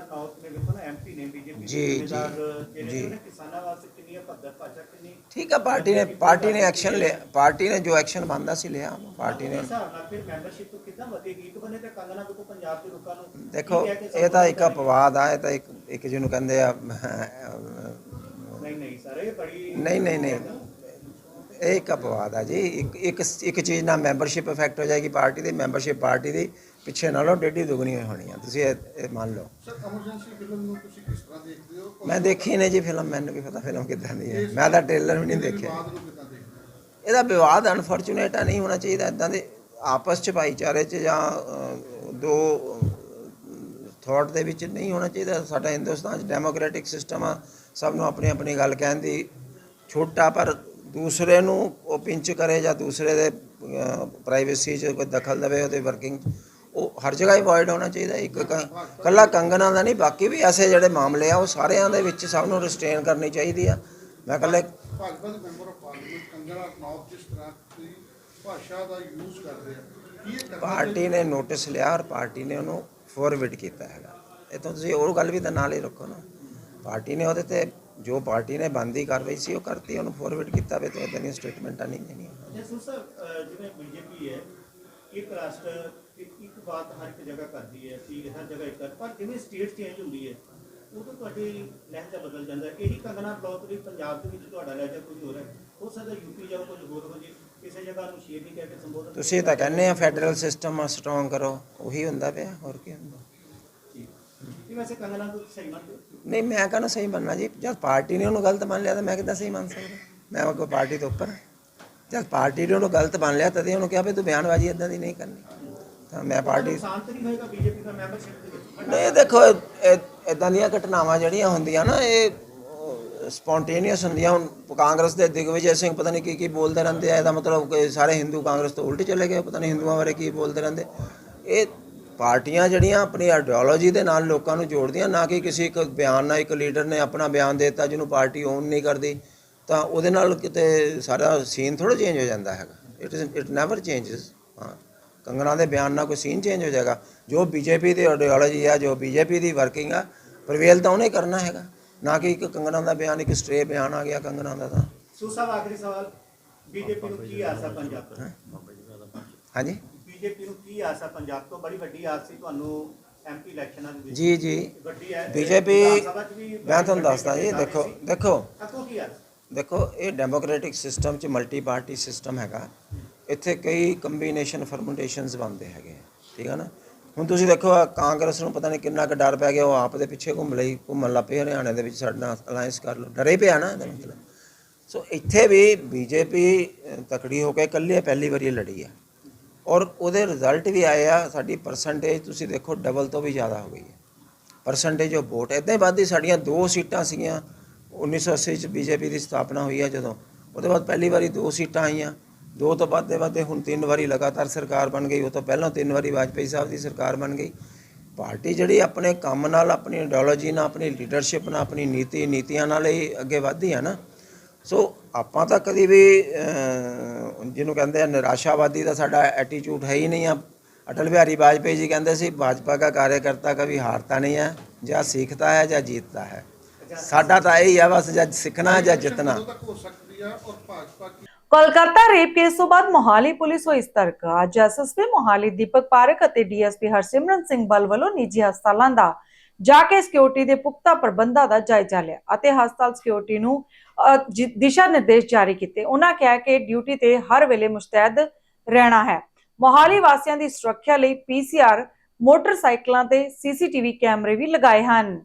ਨੇ ਬੀਜੇਪੀ ਜੀ, ਜੀ, ਜੀ। ਕਿਸਾਨਾਂ ਵਾਸਤੇ ਕਿੰਨੀ ਭੱਦਰ ਭਾਜਾ ਕਿੰਨੀ ਠੀਕ ਆ ਪਾਰਟੀ ਨੇ ਪਾਰਟੀ ਨੇ ਐਕਸ਼ਨ ਲਿਆ। ਪਾਰਟੀ ਨੇ ਜੋ ਐਕਸ਼ਨ ਬੰਦਾ ਸੀ ਲਿਆ ਪਾਰਟੀ ਨੇ। ਦੇਖੋ ਇਹ ਤਾਂ ਇੱਕ ਅਪਵਾਦ ਆ ਇਹ ਤਾਂ ਇੱਕ ਇੱਕ ਜਿਹਨੂੰ ਕਹਿੰਦੇ ਆ ਨਹੀਂ ਨਹੀਂ ਸਰ ਇਹ ਬੜੀ ਨਹੀਂ ਨਹੀਂ ਨਹੀਂ। ਇਹ ਇੱਕ ਅਪਵਾਦ ਆ ਜੀ। ਇੱਕ ਇੱਕ ਚੀਜ਼ ਨਾਲ ਮੈਂਬਰਸ਼ਿਪ ਇਫੈਕਟ ਹੋ ਜਾਏਗੀ ਪਾਰਟੀ ਦੀ ਮੈਂਬਰਸ਼ਿਪ ਪਾਰਟੀ ਦੀ। ਪਿੱਛੇ ਨਾਲੋਂ ਡੇਢੀ ਦੁਗਣੀ ਹੋਈ ਹੋਣੀ ਆ ਤੁਸੀਂ ਇਹ ਇਹ ਮੰਨ ਲਓ। ਸਰ ਐਮਰਜੈਂਸੀ ਫਿਲਮ ਨੂੰ ਤੁਸੀਂ ਕਿਸ ਤਰ੍ਹਾਂ ਦੇਖਦੇ ਹੋ? ਮੈਂ ਦੇਖੀ ਨੇ ਜੀ ਫਿਲਮ ਮੈਨੂੰ ਵੀ ਪਤਾ ਫਿਲਮ ਕਿੱਦਾਂ ਦੀ ਹੈ। ਮੈਂ ਤਾਂ ਟ੍ਰੇਲਰ ਵੀ ਨਹੀਂ ਦੇਖਿਆ? ਇਹਦਾ ਵਿਵਾਦ ਅਨਫੋਰਚੂਨੇਟ ਆ ਨਹੀਂ ਹੋਣਾ ਚਾਹੀਦਾ। ਇਦਾਂ ਦੇ ਆਪਸ ਚ ਭਾਈਚਾਰੇ ਚ ਜਾਂ ਦੋ ਥਾਟ ਦੇ ਵਿੱਚ ਨਹੀਂ ਹੋਣਾ ਚਾਹੀਦਾ। ਸਾਡਾ ਹਿੰਦੁਸਤਾਨ ਚ ਡੈਮੋਕ੍ਰੈਟਿਕ ਸਿਸਟਮ ਆ। ਸਭ ਨੂੰ ਆਪਣੀ ਆਪਣੀ ਗੱਲ ਕਹਿਣ ਦੀ ਛੋਟਾ ਪਰ ਦੂਸਰੇ ਨੂੰ ਉਹ ਪਿੰਚ ਕਰੇ ਜਾਂ ਦੂਸਰੇ ਦੇ ਪ੍ਰਾਈਵੇਸੀ 'ਚ ਕੋਈ ਦਖਲ ਦੇਵੇ ਉਹਦੇ ਵਰਕਿੰਗ ਉਹ ਹਰ ਜਗ੍ਹਾ ਅਵੋਇਡ ਹੋਣਾ ਚਾਹੀਦਾ ਇੱਕ ਕੱਲਾ ਕੰਗਣਾ ਦਾ ਨਹੀਂ ਬਾਕੀ ਵੀ ਐਸੇ ਜਿਹੜੇ ਮਾਮਲੇ ਆ ਉਹ ਸਾਰਿਆਂ ਦੇ ਵਿੱਚ ਸਭ ਨੂੰ ਰਿਸਟ੍ਰੇਨ ਕਰਨੀ ਚਾਹੀਦੀ ਆ। ਮੈਂ ਕੱਲੇ ਭਾਜਪਾ ਦੇ member of parliament Kangana Ranaut ਜਿਸ ਤਰ੍ਹਾਂ ਦੀ ਭਾਸ਼ਾ ਦਾ ਯੂਜ਼ ਕਰ ਰਹੇ ਆ ਕੀ ਇਹ ਕਰਨਾ ਪਾਰਟੀ ਨੇ ਨੋਟਿਸ ਲਿਆ ਔਰ ਪਾਰਟੀ ਨੇ ਉਹਨੂੰ ਫੋਰਵਰਡ ਕੀਤਾ ਹੈਗਾ। ਇਹ ਤਾਂ ਤੁਸੀਂ ਹੋਰ ਗੱਲ ਵੀ ਤਾਂ ਨਾਲ ਹੀ ਰੱਖੋ ਨਾ। ਪਾਰਟੀ ਨੇ ਉਹਦੇ ਤੇ ਜੋ ਪਾਰਟੀ ਨੇ ਬੰਦੀ ਕਾਰਵਾਈ ਸੀ ਉਹ ਕਰਤੀ ਉਹਨੂੰ ਫੋਰਵਰਡ ਕੀਤਾ ਵੇ ਤਾਂ ਇਦਾਂ ਦੀਆਂ ਸਟੇਟਮੈਂਟਾਂ ਨਹੀਂ ਦੇਣੀਆਂ। ਜਿਵੇਂ ਬੀਜੇਪੀ ਹੈ ਇੱਕ ਰਾਸ਼ਟਰ ਇੱਕ ਇੱਕ ਬਾਤ ਹਰ ਇੱਕ ਜਗ੍ਹਾ ਕਰਦੀ ਹੈ ਕਿ ਹਰ ਜਗ੍ਹਾ ਇੱਕ ਪਰ ਜਿਵੇਂ ਸਟੇਟ ਚੇਂਜ ਹੁੰਦੀ ਹੈ ਉਦੋਂ ਤੁਹਾਡੀ ਲਹਿਜਾ ਬਦਲ ਜਾਂਦਾ ਹੈ। ਇਹੀ ਕੰਗਨਾ ਬਲੌਕ ਦੀ ਪੰਜਾਬ ਦੇ ਵਿੱਚ ਤੁਹਾਡਾ ਲਹਿਜਾ ਕੁਝ ਹੋਰ ਹੈ। ਹੋ ਸਕਦਾ ਯੂਪੀ ਜਾਓ ਕੁਝ ਹੋਰ ਹੋ ਜੇ ਕਿਸੇ ਜਗ੍ਹਾ ਨੂੰ ਸ਼ੇਰ ਨਹੀਂ ਕਹਿ ਕੇ ਸੰਬੋਧਨ ਤੁਸੀਂ ਤਾਂ ਕਹਿੰਦੇ ਆ ਫੈਡਰਲ ਸਿਸਟਮ ਸਟਰੋਂਗ ਕਰੋ। ਉਹੀ ਹੁੰਦਾ ਪਿਆ ਹੋਰ ਕੀ ਹੁੰਦਾ? ਇਹ ਵੈਸੇ ਕੰਗਨਾ ਨੂੰ ਸਹੀ ਮੰਨਦੇ ਹੋ? ਨਹੀਂ ਮੈਂ ਕਹਿੰਦਾ ਸਹੀ ਮੰਨਣਾ ਜੀ। ਜਦ ਪਾਰਟੀ ਨੇ ਉਹਨੂੰ ਗਲਤ ਮੰਨ ਲਿਆ ਤਾਂ ਮੈਂ ਕਿੱਦਾਂ ਸਹੀ ਮੰਨ ਸਕਦਾ? ਮੈਂ ਕੋਈ ਪਾਰਟੀ ਤੋਂ ਉੱਪਰ। ਜਦ ਪਾਰਟੀ ਨੇ ਉਹਨੂੰ ਗਲਤ ਮੰਨ ਲਿਆ ਤਦੇ ਉਹਨੂੰ ਕਿਹਾ ਵੀ ਤੂੰ ਬਿਆਨਬਾਜ਼ੀ ਇਦਾਂ ਦੀ ਨਹੀਂ ਕਰਨੀ। ਮੈਂ ਪਾਰਟੀ ਨਹੀਂ ਦੇਖੋ ਇਦਾਂ ਦੀਆਂ ਘਟਨਾਵਾਂ ਜਿਹੜੀਆਂ ਹੁੰਦੀਆਂ ਨਾ ਇਹ ਸਪੌਂਟੇਨੀਅਸ ਹੁੰਦੀਆਂ। ਹੁਣ ਕਾਂਗਰਸ ਦੇ ਦਿਗਵਿਜੇ ਸਿੰਘ ਪਤਾ ਨਹੀਂ ਕੀ ਕੀ ਬੋਲਦੇ ਰਹਿੰਦੇ ਆ। ਇਹਦਾ ਮਤਲਬ ਕਿ ਸਾਰੇ ਹਿੰਦੂ ਕਾਂਗਰਸ ਤੋਂ ਉਲਟ ਚਲੇ ਗਏ ਪਤਾ ਨਹੀਂ ਹਿੰਦੂਆਂ ਬਾਰੇ ਕੀ ਬੋਲਦੇ ਰਹਿੰਦੇ। ਇਹ ਪਾਰਟੀਆਂ ਜਿਹੜੀਆਂ ਆਪਣੀ ਆਈਡੀਓਲੋਜੀ ਦੇ ਨਾਲ ਲੋਕਾਂ ਨੂੰ ਜੋੜਦੀਆਂ ਨਾ ਕਿ ਕਿਸੇ ਇੱਕ ਬਿਆਨ ਨਾਲ ਇੱਕ ਲੀਡਰ ਨੇ ਆਪਣਾ ਬਿਆਨ ਦੇ ਦਿੱਤਾ ਜਿਹਨੂੰ ਪਾਰਟੀ ਓਨ ਨਹੀਂ ਕਰਦੀ। ਤਾਂ ਉਹਦੇ ਨਾਲ ਕਿਤੇ ਸਾਰਾ ਸੀਨ ਥੋੜਾ ਚੇਂਜ ਹੋ ਜਾਂਦਾ ਹੈਗਾ। It is it never changes ਹਾਂ। ਕੰਗਣਾ ਦੇ ਬਿਆਨ ਨਾਲ ਕੋਈ ਸੀਨ ਚੇਂਜ ਹੋ ਜਾਏਗਾ? ਜੋ ਬੀਜੇਪੀ ਦੀ ਆਈਡੀਓਲੋਜੀ ਹੈ ਜੋ ਬੀਜੇਪੀ ਦੀ ਵਰਕਿੰਗ ਆ ਪ੍ਰਵੇਲ ਤਾਂ ਉਹਨੇ ਕਰਨਾ ਹੈਗਾ। ਨਾ ਕਿ ਇੱਕ ਕੰਗਣਾ ਦਾ ਬਿਆਨ ਇੱਕ ਸਟ੍ਰੇ ਬਿਆਨ ਆ ਗਿਆ ਕੰਗਣਾ ਦਾ ਤਾਂ। ਸੂ ਸਾਹਿਬ ਆਖਰੀ ਸਵਾਲ ਬੀਜੇਪੀ ਨੂੰ ਕੀ ਆਸ ਪੰਜਾਬ ਤੋਂ? ਹਾਂਜੀ? ਬੀਜੇਪੀ ਨੂੰ ਕੀ ਆਸ ਪੰਜਾਬ ਤੋਂ? ਬੜੀ ਵੱਡੀ ਆਸ ਸੀ ਤੁਹਾਨੂੰ ਐਮਪੀ ਇਲੈਕਸ਼ਨਾਂ ਦੇ ਵਿੱਚ ਜੀ ਜੀ। ਵੱਡੀ ਹੈ ਬੀਜੇਪੀ ਮੈਂ ਤੁਹਾਨੂੰ ਦੱਸਦਾ ਜੀ ਦੇਖੋ। ਦੇਖੋ। ਦੇਖੋ ਇਹ ਡੈਮੋਕ੍ਰੈਟਿਕ ਸਿਸਟਮ ਚ ਮਲਟੀ ਪਾਰਟੀ ਸਿਸਟਮ ਹੈਗਾ। ਇੱਥੇ ਕਈ ਕੰਬੀਨੇਸ਼ਨ ਫਰਮੈਂਟੇਸ਼ਨਸ ਬਣਦੇ ਹੈਗੇ ਠੀਕ ਹੈ ਨਾ? ਹੁਣ ਤੁਸੀਂ ਦੇਖੋ ਕਾਂਗਰਸ ਨੂੰ ਪਤਾ ਨਹੀਂ ਕਿੰਨਾ ਕੁ ਡਰ ਪੈ ਗਿਆ, ਉਹ ਆਪ ਦੇ ਪਿੱਛੇ ਘੁੰਮ ਲਈ, ਘੁੰਮਣ ਲੱਗ ਪਈ ਹਰਿਆਣੇ ਦੇ ਵਿੱਚ, ਸਾਡੇ ਨਾਲ ਅਲਾਈਅੰਸ ਕਰ ਲਓ। ਡਰੇ ਪਿਆ ਨਾ ਇਹਦਾ ਮਤਲਬ। ਸੋ ਇੱਥੇ ਵੀ ਬੀਜੇਪੀ ਤਕੜੀ ਹੋ ਕੇ ਇਕੱਲੀ ਪਹਿਲੀ ਵਾਰੀ ਲੜੀ ਆ। ਔਰ ਉਹਦੇ ਰਿਜ਼ਲਟ ਵੀ ਆਏ ਆ, ਸਾਡੀ ਪਰਸੈਂਟੇਜ ਤੁਸੀਂ ਦੇਖੋ ਡਬਲ ਤੋਂ ਵੀ ਜ਼ਿਆਦਾ ਹੋ ਗਈ ਹੈ ਪਰਸੈਂਟੇਜ ਆਫ ਵੋਟ ਇਦਾਂ ਹੀ ਵੱਧਦੀ ਸਾਡੀਆਂ ਦੋ ਸੀਟਾਂ ਸੀਗੀਆਂ 1980 ਚ ਬੀਜੇਪੀ ਦੀ ਸਥਾਪਨਾ ਹੋਈ ਆ ਜਦੋਂ। ਉਹਦੇ ਬਾਅਦ ਪਹਿਲੀ ਵਾਰੀ ਦੋ ਸੀਟਾਂ ਆਈਆਂ। ਦੋ ਤੋਂ ਵੱਧ ਦੇ ਵੱਧ, ਹੁਣ ਤਿੰਨ ਵਾਰੀ ਲਗਾਤਾਰ ਸਰਕਾਰ ਬਣ ਗਈ, ਉਹ ਤੋਂ ਪਹਿਲਾਂ ਤਿੰਨ ਵਾਰੀ ਵਾਜਪਾਈ ਸਾਹਿਬ ਦੀ ਸਰਕਾਰ ਬਣ ਗਈ। ਪਾਰਟੀ ਜਿਹੜੀ ਆਪਣੇ ਕੰਮ ਨਾਲ, ਆਪਣੀ ਆਈਡੀਓਲੋਜੀ ਨਾਲ, ਆਪਣੀ ਲੀਡਰਸ਼ਿਪ ਨਾਲ, ਆਪਣੀ ਨੀਤੀ, ਨੀਤੀਆਂ ਨਾਲ ਹੀ ਅੱਗੇ ਵਧਦੀ ਆ ਨਾ। ਸੋ ਆਪਾਂ ਤਾਂ ਕਦੀ ਵੀ ਜਿਹਨੂੰ ਕਹਿੰਦੇ ਆ ਨਿਰਾਸ਼ਾਵਾਦੀ ਦਾ ਸਾਡਾ ਐਟੀਟਿਊਡ ਹੈ ਹੀ ਨਹੀਂ ਆ। ਅਟਲ ਬਿਹਾਰੀ ਵਾਜਪੇਈ ਜੀ ਕਹਿੰਦੇ ਸੀ, ਭਾਜਪਾ ਦਾ ਕਾਰਜਕਰਤਾ ਕਦੀ ਹਾਰਤਾ ਨਹੀਂ ਹੈ ਜਾਂ ਸਿੱਖਦਾ ਹੈ ਜਾਂ ਜਿੱਤਦਾ ਹੈ। ਸਾਡਾ ਤਾਂ ਇਹ ਹੀ ਆ ਬਸ, ਜਾਂ ਸਿੱਖਣਾ ਜਾਂ ਜਿੱਤਣਾ। ਕੋਲਕਾਤਾ ਰੇਪ ਕੇਸ ਤੋਂ ਬਾਅਦ ਮੋਹਾਲੀ ਪੁਲਿਸ ਹੋਈ ਸਤਰਕ ਅੱਜ ਐਸਐਸਪੀ ਮੋਹਾਲੀ ਦੀਪਕ ਪਾਰਕ ਅਤੇ ਡੀਐਸਪੀ ਹਰਸਿਮਰਨ ਸਿੰਘ ਬਲ ਵੱਲੋਂ ਨਿੱਜੀ ਹਸਪਤਾਲਾਂ ਦਾ ਜਾ ਕੇ ਸਿਕਿਉਰਿਟੀ ਦੇ ਪੁਖਤਾ ਪ੍ਰਬੰਧਾਂ ਦਾ ਜਾਇਜ਼ਾ ਲਿਆ ਅਤੇ ਹਸਪਤਾਲ ਸਿਕਿਉਰਿਟੀ ਨੂੰ ਦਿਸ਼ਾ ਨਿਰਦੇਸ਼ ਜਾਰੀ ਕੀਤੇ ਉਹਨਾਂ ਕਿਹਾ ਕਿ ਡਿਊਟੀ ਤੇ ਹਰ ਵੇਲੇ ਮੁਸਤੈਦ ਰਹਿਣਾ ਹੈ ਮੋਹਾਲੀ ਵਾਸੀਆਂ ਦੀ ਸੁਰੱਖਿਆ ਲਈ ਪੀਸੀਆਰ ਮੋਟਰਸਾਈਕਲਾਂ ਤੇ ਸੀਸੀਟੀਵੀ ਕੈਮਰੇ ਵੀ ਲਗਾਏ ਹਨ।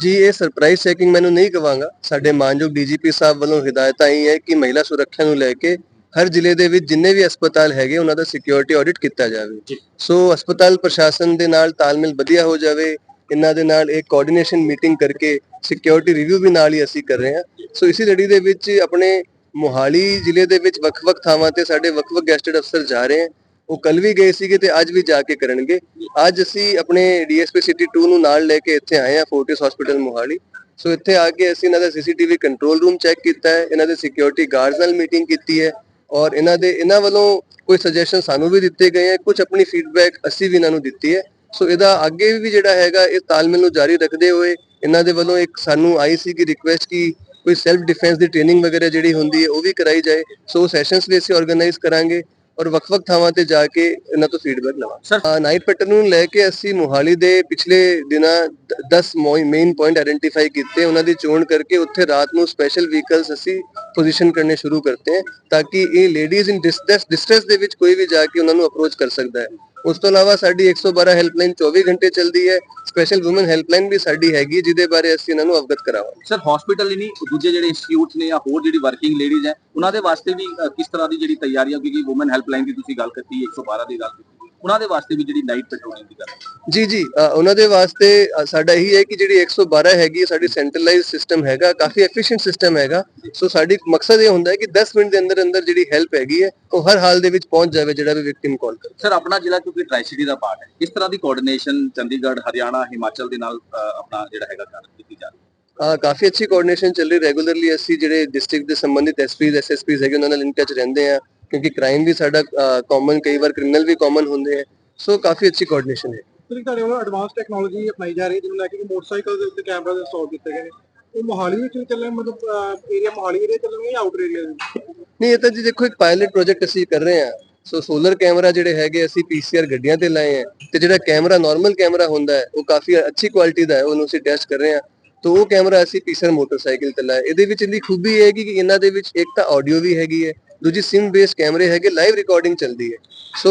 ਜੀ ਇਹ ਸਰਪ੍ਰਾਈਜ਼ ਚੈਕਿੰਗ ਮੈਨੂੰ ਨਹੀਂ ਕਵਾਂਗਾ। ਸਾਡੇ ਮਾਨਯੋਗ ਡੀਜੀਪੀ ਸਾਹਿਬ ਵੱਲੋਂ ਹਦਾਇਤਾਂ ਹੀ ਹੈ ਕਿ ਮਹਿਲਾ ਸੁਰੱਖਿਆ ਨੂੰ ਲੈ ਕੇ ਹਰ ਜ਼ਿਲ੍ਹੇ ਦੇ ਵਿੱਚ ਜਿੰਨੇ ਵੀ ਹਸਪਤਾਲ ਹੈਗੇ ਉਹਨਾਂ ਦਾ ਸਿਕਿਉਰਿਟੀ ਆਡਿਟ ਕੀਤਾ ਜਾਵੇ। ਸੋ ਹਸਪਤਾਲ ਪ੍ਰਸ਼ਾਸਨ ਦੇ ਨਾਲ ਤਾਲਮੇਲ ਵਧੀਆ ਹੋ ਜਾਵੇ ਇਹਨਾਂ ਦੇ ਨਾਲ ਇੱਕ ਕੋਆਰਡੀਨੇਸ਼ਨ ਮੀਟਿੰਗ ਕਰਕੇ ਸਿਕਿਉਰਿਟੀ ਰਿਵਿਊ ਵੀ ਨਾਲ ਹੀ ਅਸੀਂ ਕਰ ਰਹੇ ਹਾਂ। ਸੋ ਇਸੇ ਲੜੀ ਦੇ ਵਿੱਚ ਆਪਣੇ ਮੋਹਾਲੀ ਜ਼ਿਲ੍ਹੇ ਦੇ ਵਿੱਚ ਵੱਖ-ਵੱਖ ਥਾਵਾਂ ਤੇ ਸਾਡੇ ਵੱਖ-ਵੱਖ ਗੈਸਟਡ ਅਫਸਰ ਜਾ ਰਹੇ ਹਨ ਉਹ ਕੱਲ ਵੀ ਗਏ ਸੀਗੇ ਤੇ ਅੱਜ ਵੀ ਜਾ ਕੇ ਕਰਨਗੇ। ਅੱਜ ਅਸੀਂ ਆਪਣੇ ਡੀਐਸਪੀ ਸਿਟੀ 2 ਨੂੰ ਨਾਲ ਲੈ ਕੇ ਇੱਥੇ ਆਏ ਹਾਂ, ਫੋਰਟਿਸ ਹਸਪੀਟਲ ਮੋਹਾਲੀ। ਸੋ ਇੱਥੇ ਆ ਕੇ ਅਸੀਂ ਇਹਨਾਂ ਦਾ ਸੀਸੀਟੀਵੀ ਕੰਟਰੋਲ ਰੂਮ ਚੈੱਕ ਕੀਤਾ ਹੈ, ਇਹਨਾਂ ਦੇ ਸਿਕਿਉਰਿਟੀ ਗਾਰਡਸ ਨਾਲ ਮੀਟਿੰਗ ਕੀਤੀ ਹੈ ਔਰ ਇਹਨਾਂ ਦੇ, ਇਹਨਾਂ ਵੱਲੋਂ ਕੋਈ ਸੁਜੈਸ਼ਨ ਸਾਨੂੰ ਵੀ ਦਿੱਤੇ ਗਏ ਹੈ ਕੁਝ ਆਪਣੀ ਫੀਡਬੈਕ ਅਸੀਂ ਵੀ ਇਹਨਾਂ ਨੂੰ ਦਿੱਤੀ ਹੈ। ਸੋ ਇਹਦਾ ਅੱਗੇ ਵੀ ਜਿਹੜਾ ਹੈਗਾ, ਇਹ ਤਾਲਮੇਲ ਨੂੰ ਜਾਰੀ ਰੱਖਦੇ ਹੋਏ ਇਹਨਾਂ ਦੇ ਵੱਲੋਂ ਇੱਕ ਸਾਨੂੰ ਆਈ ਸੀ ਕਿ ਰਿਕੁਐਸਟ ਕੀ ਕੋਈ ਸੈਲਫ ਡਿਫੈਂਸ ਦੀ ਟ੍ਰੇਨਿੰਗ ਵਗੈਰਾ ਜਿਹੜੀ ਹੁੰਦੀ ਹੈ, ਉਹ ਵੀ ਕਰਾਈ ਜਾਏ। ਸੋ ਸੈਸ਼ਨਸ ਵੀ ਅਸੀਂ ਆਰਗੇਨਾਈਜ਼ ਕਰਾਂਗੇ। ਔਰ ਵੱਖ-ਵੱਖ ਥਾਵਾਂ ਤੇ ਜਾ ਕੇ ਇਹਨਾਂ ਤੋਂ ਫੀਡਬੈਕ ਲਵਾਂਗੇ ਨਾਈਟ ਪੈਟਰਨ ਨੂੰ ਲੈ ਕੇ ਅਸੀਂ ਮੋਹਾਲੀ ਦੇ ਪਿਛਲੇ ਦਿਨਾਂ 10 ਮੇਨ ਪੁਆਇੰਟ ਆਇਡੈਂਟੀਫਾਈ ਕੀਤੇ ਉਹਨਾਂ ਦੀ ਚੋਣ ਕਰਕੇ ਉੱਥੇ ਰਾਤ ਨੂੰ ਸਪੈਸ਼ਲ ਵਹੀਕਲਸ ਅਸੀਂ ਪੋਜੀਸ਼ਨ ਕਰਨੇ ਸ਼ੁਰੂ ਕਰਤੇ ਤਾਂ ਕਿ ਇਹ ਲੇਡੀਜ਼ ਇਨ ਡਿਸਟ੍ਰੈਸ ਡਿਸਟ੍ਰੈਸ ਦੇ ਵਿੱਚ ਕੋਈ ਵੀ ਜਾ ਕੇ ਉਹਨਾਂ ਨੂੰ ਅਪਰੋਚ ਕਰ ਸਕਦਾ ਹੈ। ਉਸ ਤੋਂ ਇਲਾਵਾ ਸਾਡੀ 112 ਹੈਲਪਲਾਈਨ 24 ਘੰਟੇ ਚੱਲਦੀ ਹੈ। ਸਪੈਸ਼ਲ ਔਮਨ ਹੈਲਪਲਾਈਨ ਵੀ ਸਾਡੀ ਹੈਗੀ ਜਿਹਦੇ ਬਾਰੇ ਅਸੀਂ ਇਹਨਾਂ ਨੂੰ ਅਵਗਤ ਕਰਾਵਾਂਗੇ। ਸਰ ਹਸਪੀਟਲ ਹੀ ਨਹੀਂ, ਦੂਜੇ ਜਿਹੜੇ ਇੰਸਟੀਚਿਊਟਸ ਨੇ ਜਾਂ ਹੋਰ ਜਿਹੜੀ ਵਰਕਿੰਗ ਲੇਡੀਜ਼ ਹੈ, ਉਹਨਾਂ ਦੇ ਵਾਸਤੇ ਵੀ ਕਿਸ ਤਰ੍ਹਾਂ ਦੀ ਜਿਹੜੀ ਤਿਆਰੀ ਹੈ? ਕਿਉਂਕਿ ਔਮਨ ਹੈਲਪਲਾਈਨ ਦੀ ਤੁਸੀਂ ਗੱਲ ਕੀਤੀ 112 ਦੀ ਗੱਲ ਕੀਤੀ। ਉਹਨਾਂ ਦੇ ਵਾਸਤੇ ਵੀ ਜਿਹੜੀ ਨਾਈਟ ਪੈਟਰੋਲਿੰਗ ਦੀ ਗੱਲ। ਜੀ ਜੀ ਉਹਨਾਂ ਦੇ ਵਾਸਤੇ ਸਾਡਾ ਇਹੀ ਹੈ ਕਿ ਜਿਹੜੀ 112 ਹੈਗੀ ਸਾਡੀ ਸੈਂਟਰਲਾਈਜ਼ ਸਿਸਟਮ ਹੈਗਾ ਕਾਫੀ ਐਫੀਸ਼ੀਐਂਟ ਸਿਸਟਮ ਹੈਗਾ। ਸੋ ਸਾਡੀ ਮਕਸਦ ਇਹ ਹੁੰਦਾ ਹੈ ਕਿ 10 ਮਿੰਟ ਦੇ ਅੰਦਰ ਅੰਦਰ ਜਿਹੜੀ ਹੈਲਪ ਹੈਗੀ ਹੈ ਉਹ ਹਰ ਹਾਲ ਦੇ ਵਿੱਚ ਪਹੁੰਚ ਜਾਵੇ ਜਿਹੜਾ ਵੀ ਵਿਕਟਿਮ ਕਾਲ ਕਰੇ। ਸਰ ਆਪਣਾ ਜ਼ਿਲ੍ਹਾ ਕਿਉਂਕਿ ਟ੍ਰਾਈ ਸਿਟੀ ਦਾ ਪਾਰਟ ਹੈ ਇਸ ਤਰ੍ਹਾਂ ਦੀ ਕੋਆਰਡੀਨੇਸ਼ਨ ਚੰਡੀਗੜ੍ਹ ਹਰਿਆਣਾ ਹਿਮਾਚਲ ਦੇ ਨਾਲ ਆਪਣਾ ਜਿਹੜਾ ਹੈਗਾ ਕਰ ਕੀਤੀ ਜਾ ਰਹੀ ਹੈ? ਕਾਫੀ ਅੱਛੀ ਕੋਆਰਡੀਨੇਸ਼ਨ ਚੱਲ ਰਹੀ ਰੈਗੂਲਰਲੀ ਅਸੀਂ ਜਿਹੜੇ ਡਿਸਟ੍ਰਿਕਟ ਦੇ ਸੰਬੰਧਿਤ ਐਸਪੀਜ਼ ਐਸਐਸਪੀਜ਼ ਹੈਗੇ ਉਹਨਾਂ ਨਾਲ ਇਨ ਟੱਚ ਰਹਿੰਦੇ ਆ ਕਿਉਂਕਿ ਕ੍ਰਾਈਮ ਵੀ ਸਾਡਾ ਕਾਮਨ ਕਈ ਵਾਰ ਕ੍ਰਿਮੀਨਲ ਵੀ ਕਾਮਨ ਹੁੰਦੇ ਆ। ਸੋ ਕਾਫੀ ਅੱਛੀ ਕੋਆਰਡੀਨੇਸ਼ਨ ਹੈ। ਜਿਹੜੀ ਤੁਹਾਡੇ ਵੱਲੋਂ ਐਡਵਾਂਸ ਟੈਕਨੋਲੋਜੀ ਅਪਣਾਈ ਜਾ ਰਹੀ ਹੈ ਜਿਹਨੂੰ ਲੈ ਕੇ ਮੋਟਰਸਾਈਕਲ ਦੇ ਉੱਤੇ ਕੈਮਰਾ ਇੰਸਟਾਲ ਕੀਤੇ ਗਏ ਨੇ। ਉਹ ਮੋਹਾਲੀ ਵਿੱਚ ਵੀ ਚੱਲਣ ਮਤਲਬ ਏਰੀਆ ਮੋਹਾਲੀ ਏਰੀਆ ਚੱਲਣਗੇ ਜਾਂ ਆਊਟਰ ਏਰੀਆ ਦੇ ਨਹੀਂ ਇਹ ਤਾਂ ਜੀ ਦੇਖੋ ਇੱਕ ਪਾਇਲਟ ਪ੍ਰੋਜੈਕਟ ਅਸੀਂ ਕਰ ਰਹੇ ਹਾਂ। ਸੋ ਸੋਲਰ ਕੈਮਰਾ ਜਿਹੜੇ ਹੈਗੇ ਅਸੀਂ ਪੀਸੀਆਰ ਗੱਡੀਆਂ ਤੇ ਲਾਏ ਆ। ਤੇ ਜਿਹੜਾ ਕੈਮਰਾ ਨਾਰਮਲ ਕੈਮਰਾ ਹੁੰਦਾ ਹੈ ਉਹ ਕਾਫੀ ਅੱਛੀ ਕੁਆਲਿਟੀ ਦਾ ਹੈ ਉਹਨੂੰ ਅਸੀਂ ਟੈਸਟ ਕਰ ਰਹੇ ਹਾਂ। ਤਾਂ ਉਹ ਕੈਮਰਾ ਅਸੀਂ ਪੀਸੀਆਰ ਮੋਟਰਸਾਈਕਲ ਤੇ ਲਾਇਆ। ਇਹਦੇ ਵਿੱਚ ਇਹਦੀ ਖੂਬੀ ਇਹ ਹੈਗੀ ਕਿ ਇਹਨਾਂ ਦੇ ਵਿੱਚ ਇੱਕ ਤਾਂ ਆਡੀਓ ਵੀ ਹੈਗੀ ਹੈ ਦੂਜੀ ਸਿਮ ਬੇਸਡ ਕੈਮਰੇ ਹੈਗੇ ਲਾਈਵ ਰਿਕਾਰਡਿੰਗ ਚੱਲਦੀ ਹੈ। ਸੋ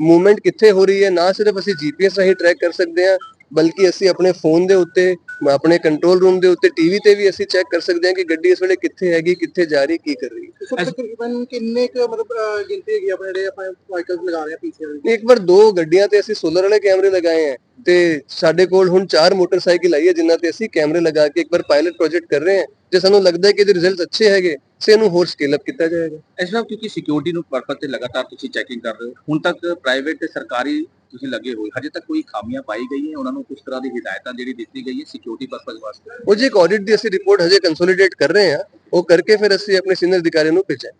ਮੂਵਮੈਂਟ ਕਿੱਥੇ ਹੋ ਰਹੀ ਹੈ? ਨਾ ਸਿਰਫ ਅਸੀਂ ਜੀਪੀਐਸ ਰਾਹੀਂ ਟਰੈਕ ਕਰ ਸਕਦੇ ਹਾਂ ਬਲਕਿ ਅਸੀਂ ਆਪਣੇ ਫੋਨ ਦੇ ਉੱਤੇ ਆਪਣੇ ਕੰਟਰੋਲ ਰੂਮ ਦੇ ਉੱਤੇ ਟੀਵੀ ਤੇ ਵੀ ਅਸੀਂ ਚੈੱਕ ਕਰ ਸਕਦੇ ਹਾਂ ਕਿ ਗੱਡੀ ਇਸ ਵੇਲੇ ਕਿੱਥੇ ਹੈਗੀ ਕਿੱਥੇ ਜਾ ਰਹੀ ਕੀ ਕਰ ਰਹੀ ਹੈ। ਤਕਰੀਬਨ ਕਿੰਨੇ ਕੁ ਮਤਲਬ ਗਿਣਤੀ ਹੈਗੀ ਆਪਣੇ ਜਿਹੜੇ ਆਪਾਂ ਵਾਹੀਕਲਸ ਲਗਾ ਰਹੇ ਹਾਂ ਪੀਸੀਆਰ ਦੀ? ਇੱਕ ਵਾਰ ਦੋ ਗੱਡੀਆਂ ਤੇ ਅਸੀਂ ਸੋਲਰ ਵਾਲੇ ਕੈਮਰੇ ਲਗਾਏ ਆ ਤੇ ਸਾਡੇ ਕੋਲ ਹੁਣ ਚਾਰ ਮੋਟਰਸਾਈਕਲ ਆਈ ਹੈ ਜਿਨ੍ਹਾਂ ਤੇ ਅਸੀਂ ਕੈਮਰੇ ਲਗਾ ਕੇ ਇੱਕ ਵਾਰ ਪਾਇਲਟ ਪ੍ਰੋਜੈਕਟ ਕਰ ਰਹੇ ਹਾਂ ਜੇ ਸਾਨੂੰ ਲੱਗਦਾ ਹੈ ਕਿ ਇਹਦੇ ਰਿਜ਼ਲਟਸ ਅੱਛੇ ਹੈਗੇ ਸੇ ਇਹਨੂੰ ਹੋਰ ਸਕੇਲ ਅਪ ਕੀਤਾ ਜਾਏਗਾ? ਇਸ ਤਰ੍ਹਾਂ ਕਿਉਂਕਿ ਸਿਕਿਉਰਿਟੀ ਨੂੰ ਪਰਪਸ ਤੇ ਲਗਾਤਾਰ ਤੁਸੀਂ ਚੈਕਿੰਗ ਕਰ ਰਹੇ ਹੋ। ਹੁਣ ਤੱਕ ਪ੍ਰਾਈਵੇਟ ਤੇ ਸਰਕਾਰੀ ਤੁਸੀਂ ਲੱਗੇ ਹੋਏ ਹਜੇ ਤੱਕ ਕੋਈ ਖਾਮੀਆਂ ਪਾਈ ਗਈ ਹੈ? ਉਹਨਾਂ ਨੂੰ ਕਿਸ ਤਰ੍ਹਾਂ ਦੀ ਹਦਾਇਤਾਂ ਜਿਹੜੀ ਦਿੱਤੀ ਗਈ ਹੈ ਸਿਕਿਉਰਿਟੀ ਪਰਪਸ ਵਾਸਤੇ? ਉਹ ਜੀ ਇੱਕ ਆਡਿਟ ਦੀ ਅਸੀਂ ਰਿਪੋਰਟ ਹਜੇ ਕੰਸੋਲੀਡੇਟ ਕਰ ਰਹੇ ਹਾਂ। ਉਹ ਕਰਕੇ ਫਿਰ ਅਸੀਂ ਆਪਣੇ ਸੀਨੀਅਰ ਅਧਿਕਾਰੀਆਂ ਨੂੰ ਭੇਜਾਂਗੇ।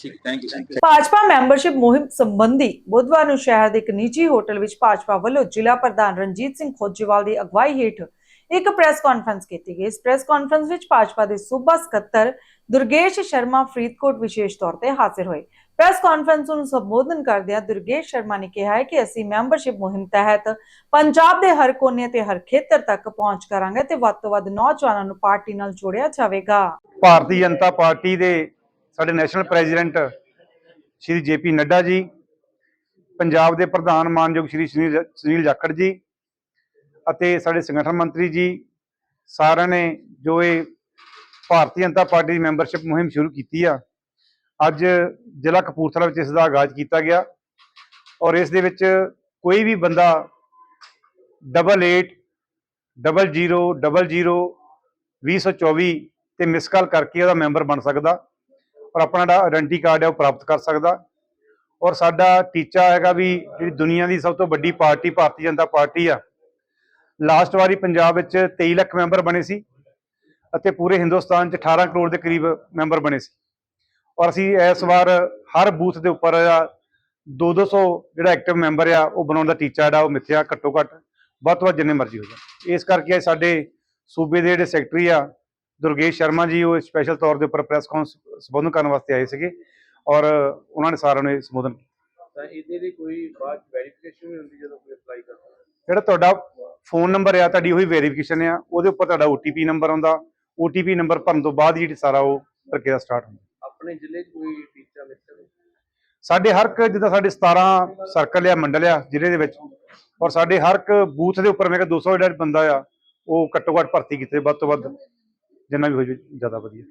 ਠੀਕ thank you thank you Bhajpa membership ਮੁਹਿੰਮ ਸੰਬੰਧੀ ਬੁੱਧਵਾਰ ਨੂੰ ਸ਼ਹਿਰ ਦੇ ਇੱਕ ਨਿੱਜੀ ਹੋਟਲ ਵਿੱਚ ਭਾਜਪਾ ਵੱਲੋਂ ਜ਼ਿਲ੍ਹਾ ਪ੍ਰਧਾਨ ਰਣਜੀਤ ਸਿੰਘ ਖੋਜੇਵਾਲ ਦੀ ਅਗਵਾਈ ਹੇਠ ਇੱਕ ਪ੍ਰੈਸ ਕਾਨਫਰੰਸ ਕੀਤੀ ਗਈ। ਇਸ ਪ੍ਰੈਸ ਕਾਨਫਰੰਸ ਵਿੱਚ ਭਾਜਪਾ ਦੇ ਸੂਬਾ ਸਕੱਤਰ ਦੁਰਗੇਸ਼ ਸ਼ਰਮਾ ਫਰੀਦਕੋਟ ਵਿਸ਼ੇਸ਼ ਤੌਰ ਤੇ ਹਾਜ਼ਰ ਹੋਏ। ਪ੍ਰੈਸ ਕਾਨਫਰੰਸ ਨੂੰ ਸੰਬੋਧਨ ਕਰਦਿਆਂ ਦੁਰਗੇਸ਼ ਸ਼ਰਮਾ ਨੇ ਕਿਹਾ ਹੈ ਕਿ ਅਸੀਂ ਮੈਂਬਰਸ਼ਿਪ ਮੁਹਿੰਮ ਤਹਿਤ ਪੰਜਾਬ ਦੇ ਹਰ ਕੋਨੇ ਤੇ ਹਰ ਖੇਤਰ ਤੱਕ ਪਹੁੰਚ ਕਰਾਂਗੇ ਤੇ ਵੱਧ ਤੋਂ ਵੱਧ ਨੌਜਵਾਨਾਂ ਨੂੰ ਪਾਰਟੀ ਨਾਲ ਜੋੜਿਆ ਜਾਵੇਗਾ। ਭਾਰਤੀ ਜਨਤਾ ਪਾਰਟੀ ਦੇ ਸਾਡੇ national president Shri JP Nadda ji, Punjab ਦੇ ਪ੍ਰਧਾਨ ਮਾਨਯੋਗ ਸ਼੍ਰੀ ਸੁਨੀਲ ਸੁਨੀਲ ਜਾਖੜ ਜੀ ਅਤੇ ਸਾਡੇ ਸੰਗਠਨ ਮੰਤਰੀ ਜੀ ਸਾਰਿਆਂ ਨੇ ਜੋ ਇਹ ਭਾਰਤੀ ਜਨਤਾ ਪਾਰਟੀ ਦੀ ਮੈਂਬਰਸ਼ਿਪ ਮੁਹਿੰਮ ਸ਼ੁਰੂ ਕੀਤੀ ਆ, ਅੱਜ ਜ਼ਿਲ੍ਹਾ ਕਪੂਰਥਲਾ ਵਿੱਚ ਇਸ ਦਾ ਆਗਾਜ਼ ਕੀਤਾ ਗਿਆ ਔਰ ਇਸ ਦੇ ਵਿੱਚ ਕੋਈ ਵੀ ਬੰਦਾ double eight double zero double zero 2024 ਤੇ ਮਿਸ ਕਾਲ ਕਰਕੇ ਉਹਦਾ ਮੈਂਬਰ ਬਣ ਸਕਦਾ ਔਰ ਆਪਣਾ ਜਿਹੜਾ ਆਇਡੈਂਟੀ ਕਾਰਡ ਹੈ ਉਹ ਪ੍ਰਾਪਤ ਕਰ ਸਕਦਾ ਔਰ ਸਾਡਾ ਟੀਚਾ ਹੈਗਾ ਵੀ ਜਿਹੜੀ ਦੁਨੀਆ ਦੀ ਸਭ ਤੋਂ ਵੱਡੀ ਪਾਰਟੀ ਭਾਰਤੀ ਜਨਤਾ ਪਾਰਟੀ ਆ ਲਾਸਟ ਵਾਰੀ ਪੰਜਾਬ ਵਿੱਚ 23 ਲੱਖ ਮੈਂਬਰ ਬਣੇ ਸੀ ਅਤੇ ਪੂਰੇ ਹਿੰਦੁਸਤਾਨ 'ਚ 18 ਕਰੋੜ ਦੇ ਕਰੀਬ ਮੈਂਬਰ ਬਣੇ ਸੀ। ਔਰ ਅਸੀਂ ਇਸ ਵਾਰ ਹਰ ਬੂਥ ਦੇ ਉੱਪਰ 2-200 ਜਿਹੜਾ ਐਕਟਿਵ ਮੈਂਬਰ ਆ, ਉਹ ਬਣਾਉਣ ਦਾ ਟੀਚਾ ਜਿਹੜਾ, ਉਹ ਮਿੱਥਿਆ ਘੱਟੋ ਘੱਟ ਵੱਧ ਤੋਂ ਵੱਧ ਜਿੰਨੇ ਮਰਜ਼ੀ ਹੋ ਜਾਣ। ਇਸ ਕਰਕੇ ਸਾਡੇ ਸੂਬੇ ਦੇ ਜਿਹੜੇ ਸੈਕਟਰੀ ਆ, ਦੁਰਗੇਸ਼ ਸ਼ਰਮਾ ਜੀ, ਉਹ ਸਪੈਸ਼ਲ ਤੌਰ ਦੇ ਉੱਪਰ ਪ੍ਰੈਸ ਕਾਨਫਰੰਸ ਸੰਬੋਧਨ ਕਰਨ ਵਾਸਤੇ ਆਏ ਸੀਗੇ ਔਰ ਉਹਨਾਂ ਨੇ ਸਾਰਿਆਂ ਨੂੰ ਇਹ ਸੰਬੋਧਨ ਕੀਤਾ। ਤਾਂ ਇਹਦੇ ਲਈ ਕੋਈ ਬਾਅਦ ਵੈਰੀਫਿਕੇਸ਼ਨ ਵੀ ਹੁੰਦੀ ਜਦੋਂ ਕੋਈ ਅਪਲਾਈ ਕਰਦਾ? ਜਿਹੜਾ ਤੁਹਾਡਾ ਫੋਨ ਨੰਬਰ ਆ ਤੁਹਾਡੀ ਉਹੀ ਵੈਰੀਫਿਕੇਸ਼ਨ ਆ ਉਹਦੇ ਉੱਪਰ ਤੁਹਾਡਾ OTP ਨੰਬਰ ਆਉਂਦਾ। OTP ਨੰਬਰ ਭਰਨ ਤੋਂ ਬਾਅਦ ਜਿਹੜੀ ਸਾਰਾ ਉਹ ਪ੍ਰਕਿਰਿਆ ਸਟਾਰਟ ਹੁੰਦੀ। ਆਪਣੇ ਜ਼ਿਲ੍ਹੇ 'ਚ ਕੋਈ ਟੀਚਾ ਮਿੱਤਰ ਸਾਡੇ ਹਰ ਇੱਕ ਜਿੱਦਾਂ ਸਾਡੇ 17 ਸਰਕਲ ਆ ਮੰਡਲ ਆ ਜ਼ਿਲ੍ਹੇ ਦੇ ਵਿੱਚ ਔਰ ਸਾਡੇ ਹਰ ਇੱਕ ਬੂਥ ਦੇ ਉੱਪਰ ਮੈਂ ਕਿਹਾ 200 ਜਿਹੜਾ ਬੰਦਾ ਆ ਉਹ ਘੱਟੋ ਘੱਟ ਭਰਤੀ ਕੀਤੇ ਵੱਧ ਤੋਂ ਵੱਧ ਜਿੰਨਾ ਵੀ ਹੋ ਜਾਵੇ ਜ਼ਿਆਦਾ ਵਧੀਆ।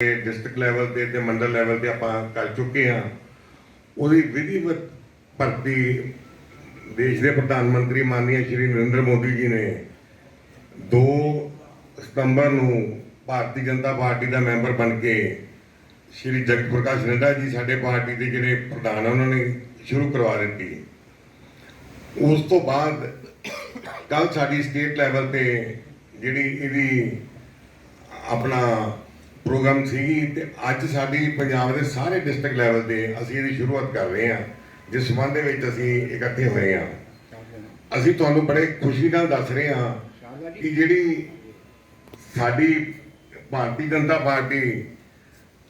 ਡਿਸਟ੍ਰਿਕਟ ਲੈਵਲ ਤੇ ਤੇ ਮੰਡਲ ਲੈਵਲ ਤੇ ਆਪਾਂ ਕਰ ਚੁੱਕੇ ਹਾਂ। ਉਹਦੀ ਵਿਧੀਵਤ ਭਰਤੀ ਦੇਸ਼ ਦੇ ਪ੍ਰਧਾਨ ਮੰਤਰੀ ਮਾਨਨੀय ਸ਼੍ਰੀ ਨਰਿੰਦਰ ਮੋਦੀ ਜੀ ਨੇ 2 ਸਤੰਬਰ ਨੂੰ ਭਾਰਤੀ ਜਨਤਾ ਪਾਰਟੀ ਦਾ ਮੈਂਬਰ ਬਣ ਕੇ ਸ਼੍ਰੀ ਜਗਤ ਪ੍ਰਕਾਸ਼ ਨੱਡਾ ਜੀ ਸਾਡੇ ਪਾਰਟੀ ਦੇ ਜਿਹੜੇ ਪ੍ਰਧਾਨ ਆ, ਉਹਨਾਂ ਨੇ ਸ਼ੁਰੂ ਕਰਵਾ ਦਿੱਤੀ। ਉਸ ਤੋਂ ਬਾਅਦ ਕੱਲ ਸਾਡੀ ਸਟੇਟ ਲੈਵਲ ਤੇ ਜਿਹੜੀ ਇਹਦੀ ਆਪਣਾ ਪ੍ਰੋਗਰਾਮ ਸੀਗੀ ਤੇ ਅੱਜ ਸਾਡੀ ਪੰਜਾਬ ਦੇ ਸਾਰੇ ਡਿਸਟ੍ਰਿਕਟ ਲੈਵਲ ਤੇ ਅਸੀਂ ਇਹਦੀ ਸ਼ੁਰੂਆਤ ਕਰ ਰਹੇ ਹਾਂ। ਜਿਸ ਸੰਬੰਧ ਦੇ ਵਿੱਚ ਅਸੀਂ ਇਕੱਠੇ ਹੋਏ ਹਾਂ। ਅਸੀਂ ਤੁਹਾਨੂੰ ਬੜੇ ਖੁਸ਼ੀ ਨਾਲ ਦੱਸ ਰਹੇ ਹਾਂ ਕਿ ਜਿਹੜੀ ਸਾਡੀ ਭਾਰਤੀ ਜਨਤਾ ਪਾਰਟੀ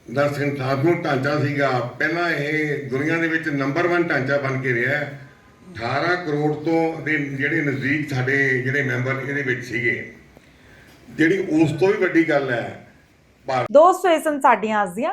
ਦਾ ਸੰਸਥਾਤਮਕ ਢਾਂਚਾ ਸੀਗਾ, ਪਹਿਲਾਂ ਇਹ ਦੁਨੀਆ ਦੇ ਵਿੱਚ ਨੰਬਰ 1 ਢਾਂਚਾ ਬਣ ਕੇ ਰਿਹਾ 18 ਕਰੋੜ ਤੋਂ ਦੇ ਜਿਹੜੇ ਨਜ਼ਦੀਕ ਸਾਡੇ ਜਿਹੜੇ ਮੈਂਬਰ ਇਹਦੇ ਵਿੱਚ ਸੀਗੇ। ਜਿਹੜੀ ਉਸ ਤੋਂ ਵੀ ਵੱਡੀ ਗੱਲ ਹੈ ਦੋਸਤੋ ਇਹ ਸਨ ਸਾਡੀਆਂ ਅੱਜ ਦੀਆਂ